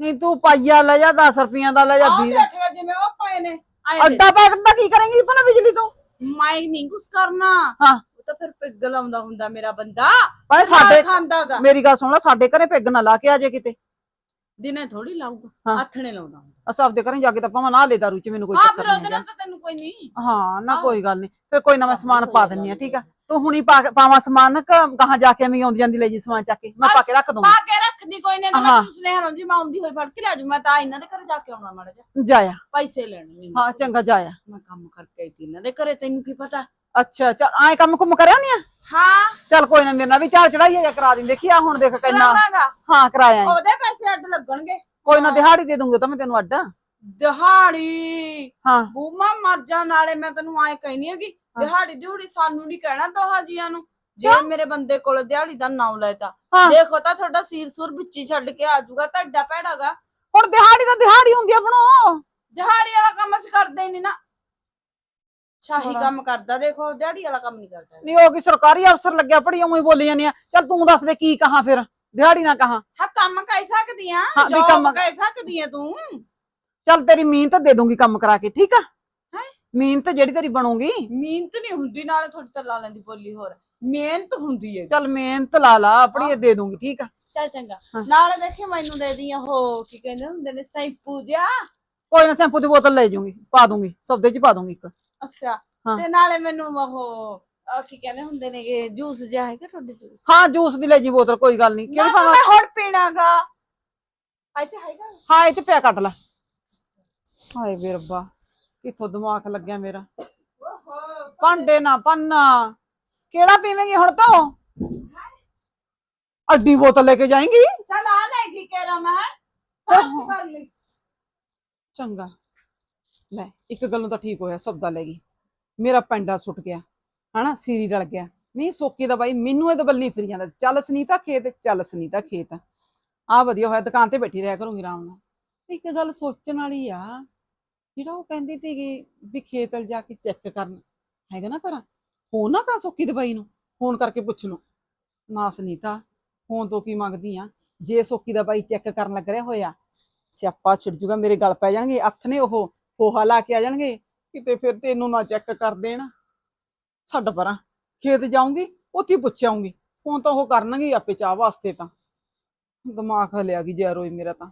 ਨਹੀਂ ਤੂੰ ਪਾਈਆ ਲੈ ਜਾ 10 ਰੁਪਈਆਂ ਦਾ ਲੈ ਜਾ ਆਹ 20 ਦੇਖ ਲੈ ਜਿਵੇਂ ਉਹ ਪਏ ਨੇ। ਆਏ ਦੇ। ਅੱਡਾ ਪੈਕਟ ਦਾ ਕੀ ਕਰੇਂਗੀ ਭਲਾ ਬਿਜਲੀ ਤੋਂ? ਮੈਂ ਨਹੀਂ ਕੁਛ ਕਰਨਾ। ਹਾਂ। ਤਾਂ ਫਿਰ ਪਿੱਗ ਲਾਉਂਦਾ ਹੁੰਦਾ ਮੇਰਾ ਬੰਦਾ। ਭਾਵੇਂ ਸਾਡੇ ਖਾਂਦਾਗਾ। ਮੇਰੀ ਗੱਲ ਸੁਣ ਲੈ ਸਾਡੇ ਘਰੇ ਪੈਗ ਨਾ ਲਾ ਕੇ ਆ ਜੇ ਕਿਤੇ। ਦਿਨੇ ਥੋੜੀ ਲਾਊਗਾ ਹਾਂ। ਆਥਣੇ ਲਾਉਂਦਾ ਹੁੰਦਾ। ਅਸਾਂ ਆਪਦੇ ਘਰੇ ਜਾ ਕੇ ਤਾਂ ਭਾਵੇਂ ਨਾ ਲੈ ਦਾਰੂ ਚ ਮੈਨੂੰ ਕੋਈ ਹਾਂ ਚੱਕਰ ਫਿਰ ਨਹੀਂ ਉਹਦੇ ਨਾਲ ਤਾਂ ਤੈਨੂੰ ਕੋਈ ਨਹੀਂ। ਹਾਂ ਨਾ। ਕੋਈ ਗੱਲ ਨਹੀਂ। ਫਿਰ ਕੋਈ ਨਾ ਮੈਂ ਆਹੋ, ਸਮਾਨ ਕੋਈ ਪਾ ਦਿੰਨੀ ਆ। ਠੀਕ ਆ। ਤੂੰ ਹੁਣੀ ਪਾਵਾਂ ਸਮਾਨ ਕਿ ਗਾਹਾਂ ਜਾ ਕੇ ਐਵੇਂ ਆਉਂਦੀ ਜਾਂਦੀ ਲੈ ਜੀ ਸਮਾਨ ਚੱਕ ਕੇ। ਮੈਂ ਪਾ ਕੇ ਰੱਖ ਦੂੰਗੀ। ਪਾ ਕੇ ਰੱਖਦੀ ਕੋਈ ਨਹੀਂ ਤਾਂ ਮੈਂ ਹਾਂ। ਤੈਨੂੰ ਸੁਨੇਹਾ ਲਾਉਂਦੀ ਮੈਂ ਆਉਂਦੀ ਹੋਈ ਫੜ ਕੇ ਲੈ ਜੂ ਮੈਂ ਤਾਂ ਇਹਨਾਂ ਦੇ ਘਰੇ ਜਾ ਕੇ ਆਉਣਾ ਮਾੜਾ ਜਿਹਾ। ਜਾਇਆ। ਪੈਸੇ ਲੈਣੇ ਹਾਂ ਚੰਗਾ ਜਾਇਆ। ਮੈਂ ਕੰਮ ਕਰਕੇ ਆਈ ਤੀ ਇਹਨਾਂ ਦੇ ਘਰੇ ਤੈਨੂੰ ਕੀ ਪਤਾ? ਅੱਛਾ ਚੱਲ ਆਏ ਕੰਮ ਕੁਮ ਕਰਿਆ ਨਹੀਂ ਆ? ਹਾਂ। ਚੱਲ ਕੋਈ ਨਾ ਮੇਰੇ ਨਾਲ ਵੀ ਚਾਰ ਚੜਾਈ ਆ ਕਰਾ ਦਿੰਦੇ ਦੇਖੀ ਆ ਹੁਣ ਦੇਖ ਕਿੰਨਾ ਕਰਾਵਾਂਗਾ। ਹਾਂ ਕਰਾਇਆ ਈ। ਉਹਦੇ ਪੈਸੇ ਅੱਡ ਲੱਗਣਗੇ। ਕੋਈ ਨਾ ਦਿਹਾੜੀ ਦੇ ਦੂੰਗੀ ਤਾਂ ਮੈਂ ਤੈਨੂੰ ਅੱਡ। ਦਿਹਾੜੀ? ਹਾਂ। ਬੂਮਾ ਮਰ ਜਾ ਨਾਲੇ ਮੈਂ ਤੈਨੂੰ ਐ ਕਹਿਨੀ ਹੈਗੀ ਦਿਹਾੜੀ ਦਿਹੜੀ ਸਾਨੂੰ ਨਹੀਂ ਕਹਿਣਾ ਦੋਹਾਂ ਜੀਆਂ ਨੂੰ ਜੇ ਮੇਰੇ ਬੰਦੇ ਕੋਲ ਦਿਹਾੜੀ ਦਾ ਨਾਮ ਲੈਤਾ। ਹਾਂ। ਦੇਖੋ ਤਾਂ ਤੁਹਾਡਾ ਸੀਰ ਸੁਰ ਵਿੱਚੀ ਛੱਡ ਕੇ ਆ ਜਾਊਗਾ ਤੁਹਾਡਾ ਭੈੜਾਗਾ ਹੁਣ ਦਿਹਾੜੀ ਤਾਂ ਦਿਹਾੜੀ ਹੁੰਦੀ ਆ ਬਣੋ ਦਿਹਾੜੀ ਵਾਲਾ ਕੰਮ ਅਸੀਂ ਕਰਦੇ ਨਹੀਂ ਨਾ। ਸ਼ਾਹੀ। ਕੰਮ ਕਰਦਾ ਦੇਖੋ ਦਿਹਾੜੀ ਵਾਲਾ ਕੰਮ ਨਹੀਂ ਕਰਦਾ ਨਹੀਂ ਉਹ ਕੀ ਸਰਕਾਰੀ ਅਫਸਰ ਲੱਗਿਆ ਪੜੀ ਉਵੇਂ ਬੋਲੀ ਜਾਂਦੀ ਆ। ਚੱਲ ਤੂੰ ਦੱਸ ਦੇ ਕੀ ਕਹਾਂ ਫਿਰ ਦਿਹਾੜੀ ਨਾ ਕਹਾਂ। ਹਾਂ ਕੰਮ ਕਹਿ ਸਕਦੀ ਆ ਹਾਂ, ਵੀ ਕੰਮ- ਕਹਿ ਸਕਦੀ ਆ ਤੂੰ। ਚੱਲ ਤੇਰੀ ਮਿਹਨਤ ਦੇ ਦੂੰਗੀ ਕੰਮ ਕਰਾ ਕੇ ਠੀਕ ਆ? ਹੈਂ? ਮਿਹਨਤ ਜਿਹੜੀ ਤੇਰੀ ਬਣੂਗੀ। ਮਿਹਨਤ ਨਹੀਂ ਹੁੰਦੀ ਨਾਲੇ ਥੋੜੀ ਤਾਂ ਲਾ ਲੈਂਦੀ ਬੋਲੀ ਹੋਰ। ਮਿਹਨਤ ਹੁੰਦੀ ਹੈ ਚੱਲ ਮਿਹਨਤ ਲਾ ਲਾ ਆਪਣੀ ਦੇ ਦੂੰਗੀ ਠੀਕ ਆ? ਚੱਲ ਚੰਗਾ। ਨਾਲੇ ਦੇਖੀ ਮੈਨੂੰ ਦੇ ਦੀ ਉਹ ਕੀ ਕਹਿੰਦੇ ਹੁੰਦੇ ਨੇ ਸੈਂਪੂ ਜਿਹਾ। ਕੋਈ ਨਾ ਸ਼ੈਂਪੂ ਦੀ ਬੋਤਲ ਲੈ ਜਾਊਂਗੀ ਪਾ ਦੂੰਗੀ ਸੌਦੇ 'ਚ ਪਾ ਦੂੰਗੀ ਇੱਕ। ਅੱਛਾ ਹਾਂ। ਤੇ ਨਾਲੇ ਮੈਨੂੰ ਉਹ ਅਹ ਕੀ ਕਹਿੰਦੇ ਹੁੰਦੇ ਨੇ ਜੂਸ ਜਿਹਾ ਹੈਗਾ ਤੁਹਾਡੇ ਜੂਸ? ਹਾਂ ਜੂਸ ਦੀ ਲੈ ਜੀ ਬੋਤਲ ਕੋਈ ਗੱਲ ਨਹੀਂ ਕਿਹੜੀ ਪਾਵਾਂ ਮੈਂ ਹੁਣ ਪੀਣਾਗਾ। ਅੱਛਾ ਹੈਗਾ? ਹਾਂ ਇਹ 'ਚ ਪਿਆ ਕੱਟ ਲੈ। ਹਾਏ ਵੇ ਰੱਬਾ ਕਿੱਥੋਂ ਦਿਮਾਗ ਲੱਗਿਆ ਮੇਰਾ? ਭਾਂਡੇ ਨਾ ਪੰਨਾ ਕਿਹੜਾ ਪੀਵੇਂਗੀ ਹੁਣ ਤੋਂ ਅੱਡੀ ਬੋਤਲ ਲੈ ਕੇ ਜਾਏਂਗੀ? ਚੱਲ ਆ ਲੈ ਕੀ ਕਹਿ ਰਹਾ ਮੈਂ? ਆਹੋ। ਕਰ ਲਈ। ਚੰਗਾ। ਲੈ, ਇੱਕ ਗੱਲੋਂ ਤਾਂ ਠੀਕ ਹੋਇਆ ਸਬਦਾ ਲੈ ਗਈ। ਮੇਰਾ ਪੈਂਡਾ ਸੁੱਟ ਗਿਆ, ਹਨਾ, ਸੀਰੀ ਰਲ ਗਿਆ। ਨਹੀਂ ਸੋਕੀ ਦਾ ਬਾਈ, ਮੈਨੂੰ ਇਹ ਦਬੱਲੀ ਫਿਰੀ ਜਾਂਦਾ। ਚੱਲ ਸੁਨੀਤਾ, ਖੇਤ, ਚੱਲ ਸੁਨੀਤਾ, ਖੇਤ। ਆ ਵਧੀਆ ਹੋਇਆ, ਦੁਕਾਨ ਤੇ ਬੈਠੀ ਰਹਿ ਕਰੂੰਗੀ ਆਰਾਮ ਨਾਲ। ਇੱਕ ਗੱਲ ਸੋਚਣ ਵਾਲੀ ਆ, ਜਿਹੜਾ ਉਹ ਕਹਿੰਦੀ ਸੀਗੀ ਵੀ ਖੇਤ ਜਾ ਕੇ ਚੈੱਕ ਕਰਨ, ਹੈਗਾ ਨਾ ਕਰਾਂ ਫੋਨ ਨਾ ਕਰਾਂ ਸੋਕੀ ਦਵਾਈ ਨੂੰ, ਫੋਨ ਕਰਕੇ ਪੁੱਛ ਲਓ। ਨਾ ਸੁਨੀਤਾ, ਫੋਨ ਤੋਂ ਕੀ ਮੰਗਦੀ ਆ ਜੇ ਸੋਕੀ ਦਾ ਬਾਈ ਚੈੱਕ ਕਰਨ ਲੱਗ ਰਿਹਾ ਹੋਇਆ, ਸਿਆਪਾ ਛਿੜ ਜੂਗਾ, ਮੇਰੇ ਗਲ ਪੈ ਜਾਣਗੇ ਹੱਥ ਨੇ ਉਹ। ਫੋਹਾ ਲਾ ਕੇ ਆ ਜਾਣਗੇ, ਕਿਤੇ ਫਿਰ ਤੈਨੂੰ ਨਾ ਚੈੱਕ ਕਰ ਦੇਣ। ਛੱਡ ਪਰਾਂ, ਖੇਤ ਜਾਊਂਗੀ, ਉੱਥੇ ਹੀ ਫੋਨ ਤਾਂ ਉਹ ਕਰਨਗੇ ਆਪੇ ਚਾਹ ਵਾਸਤੇ ਤਾਂ। ਦਿਮਾਗ ਹਲਿਆ ਗਈ ਜੈ ਰੋਈ ਮੇਰਾ ਤਾਂ।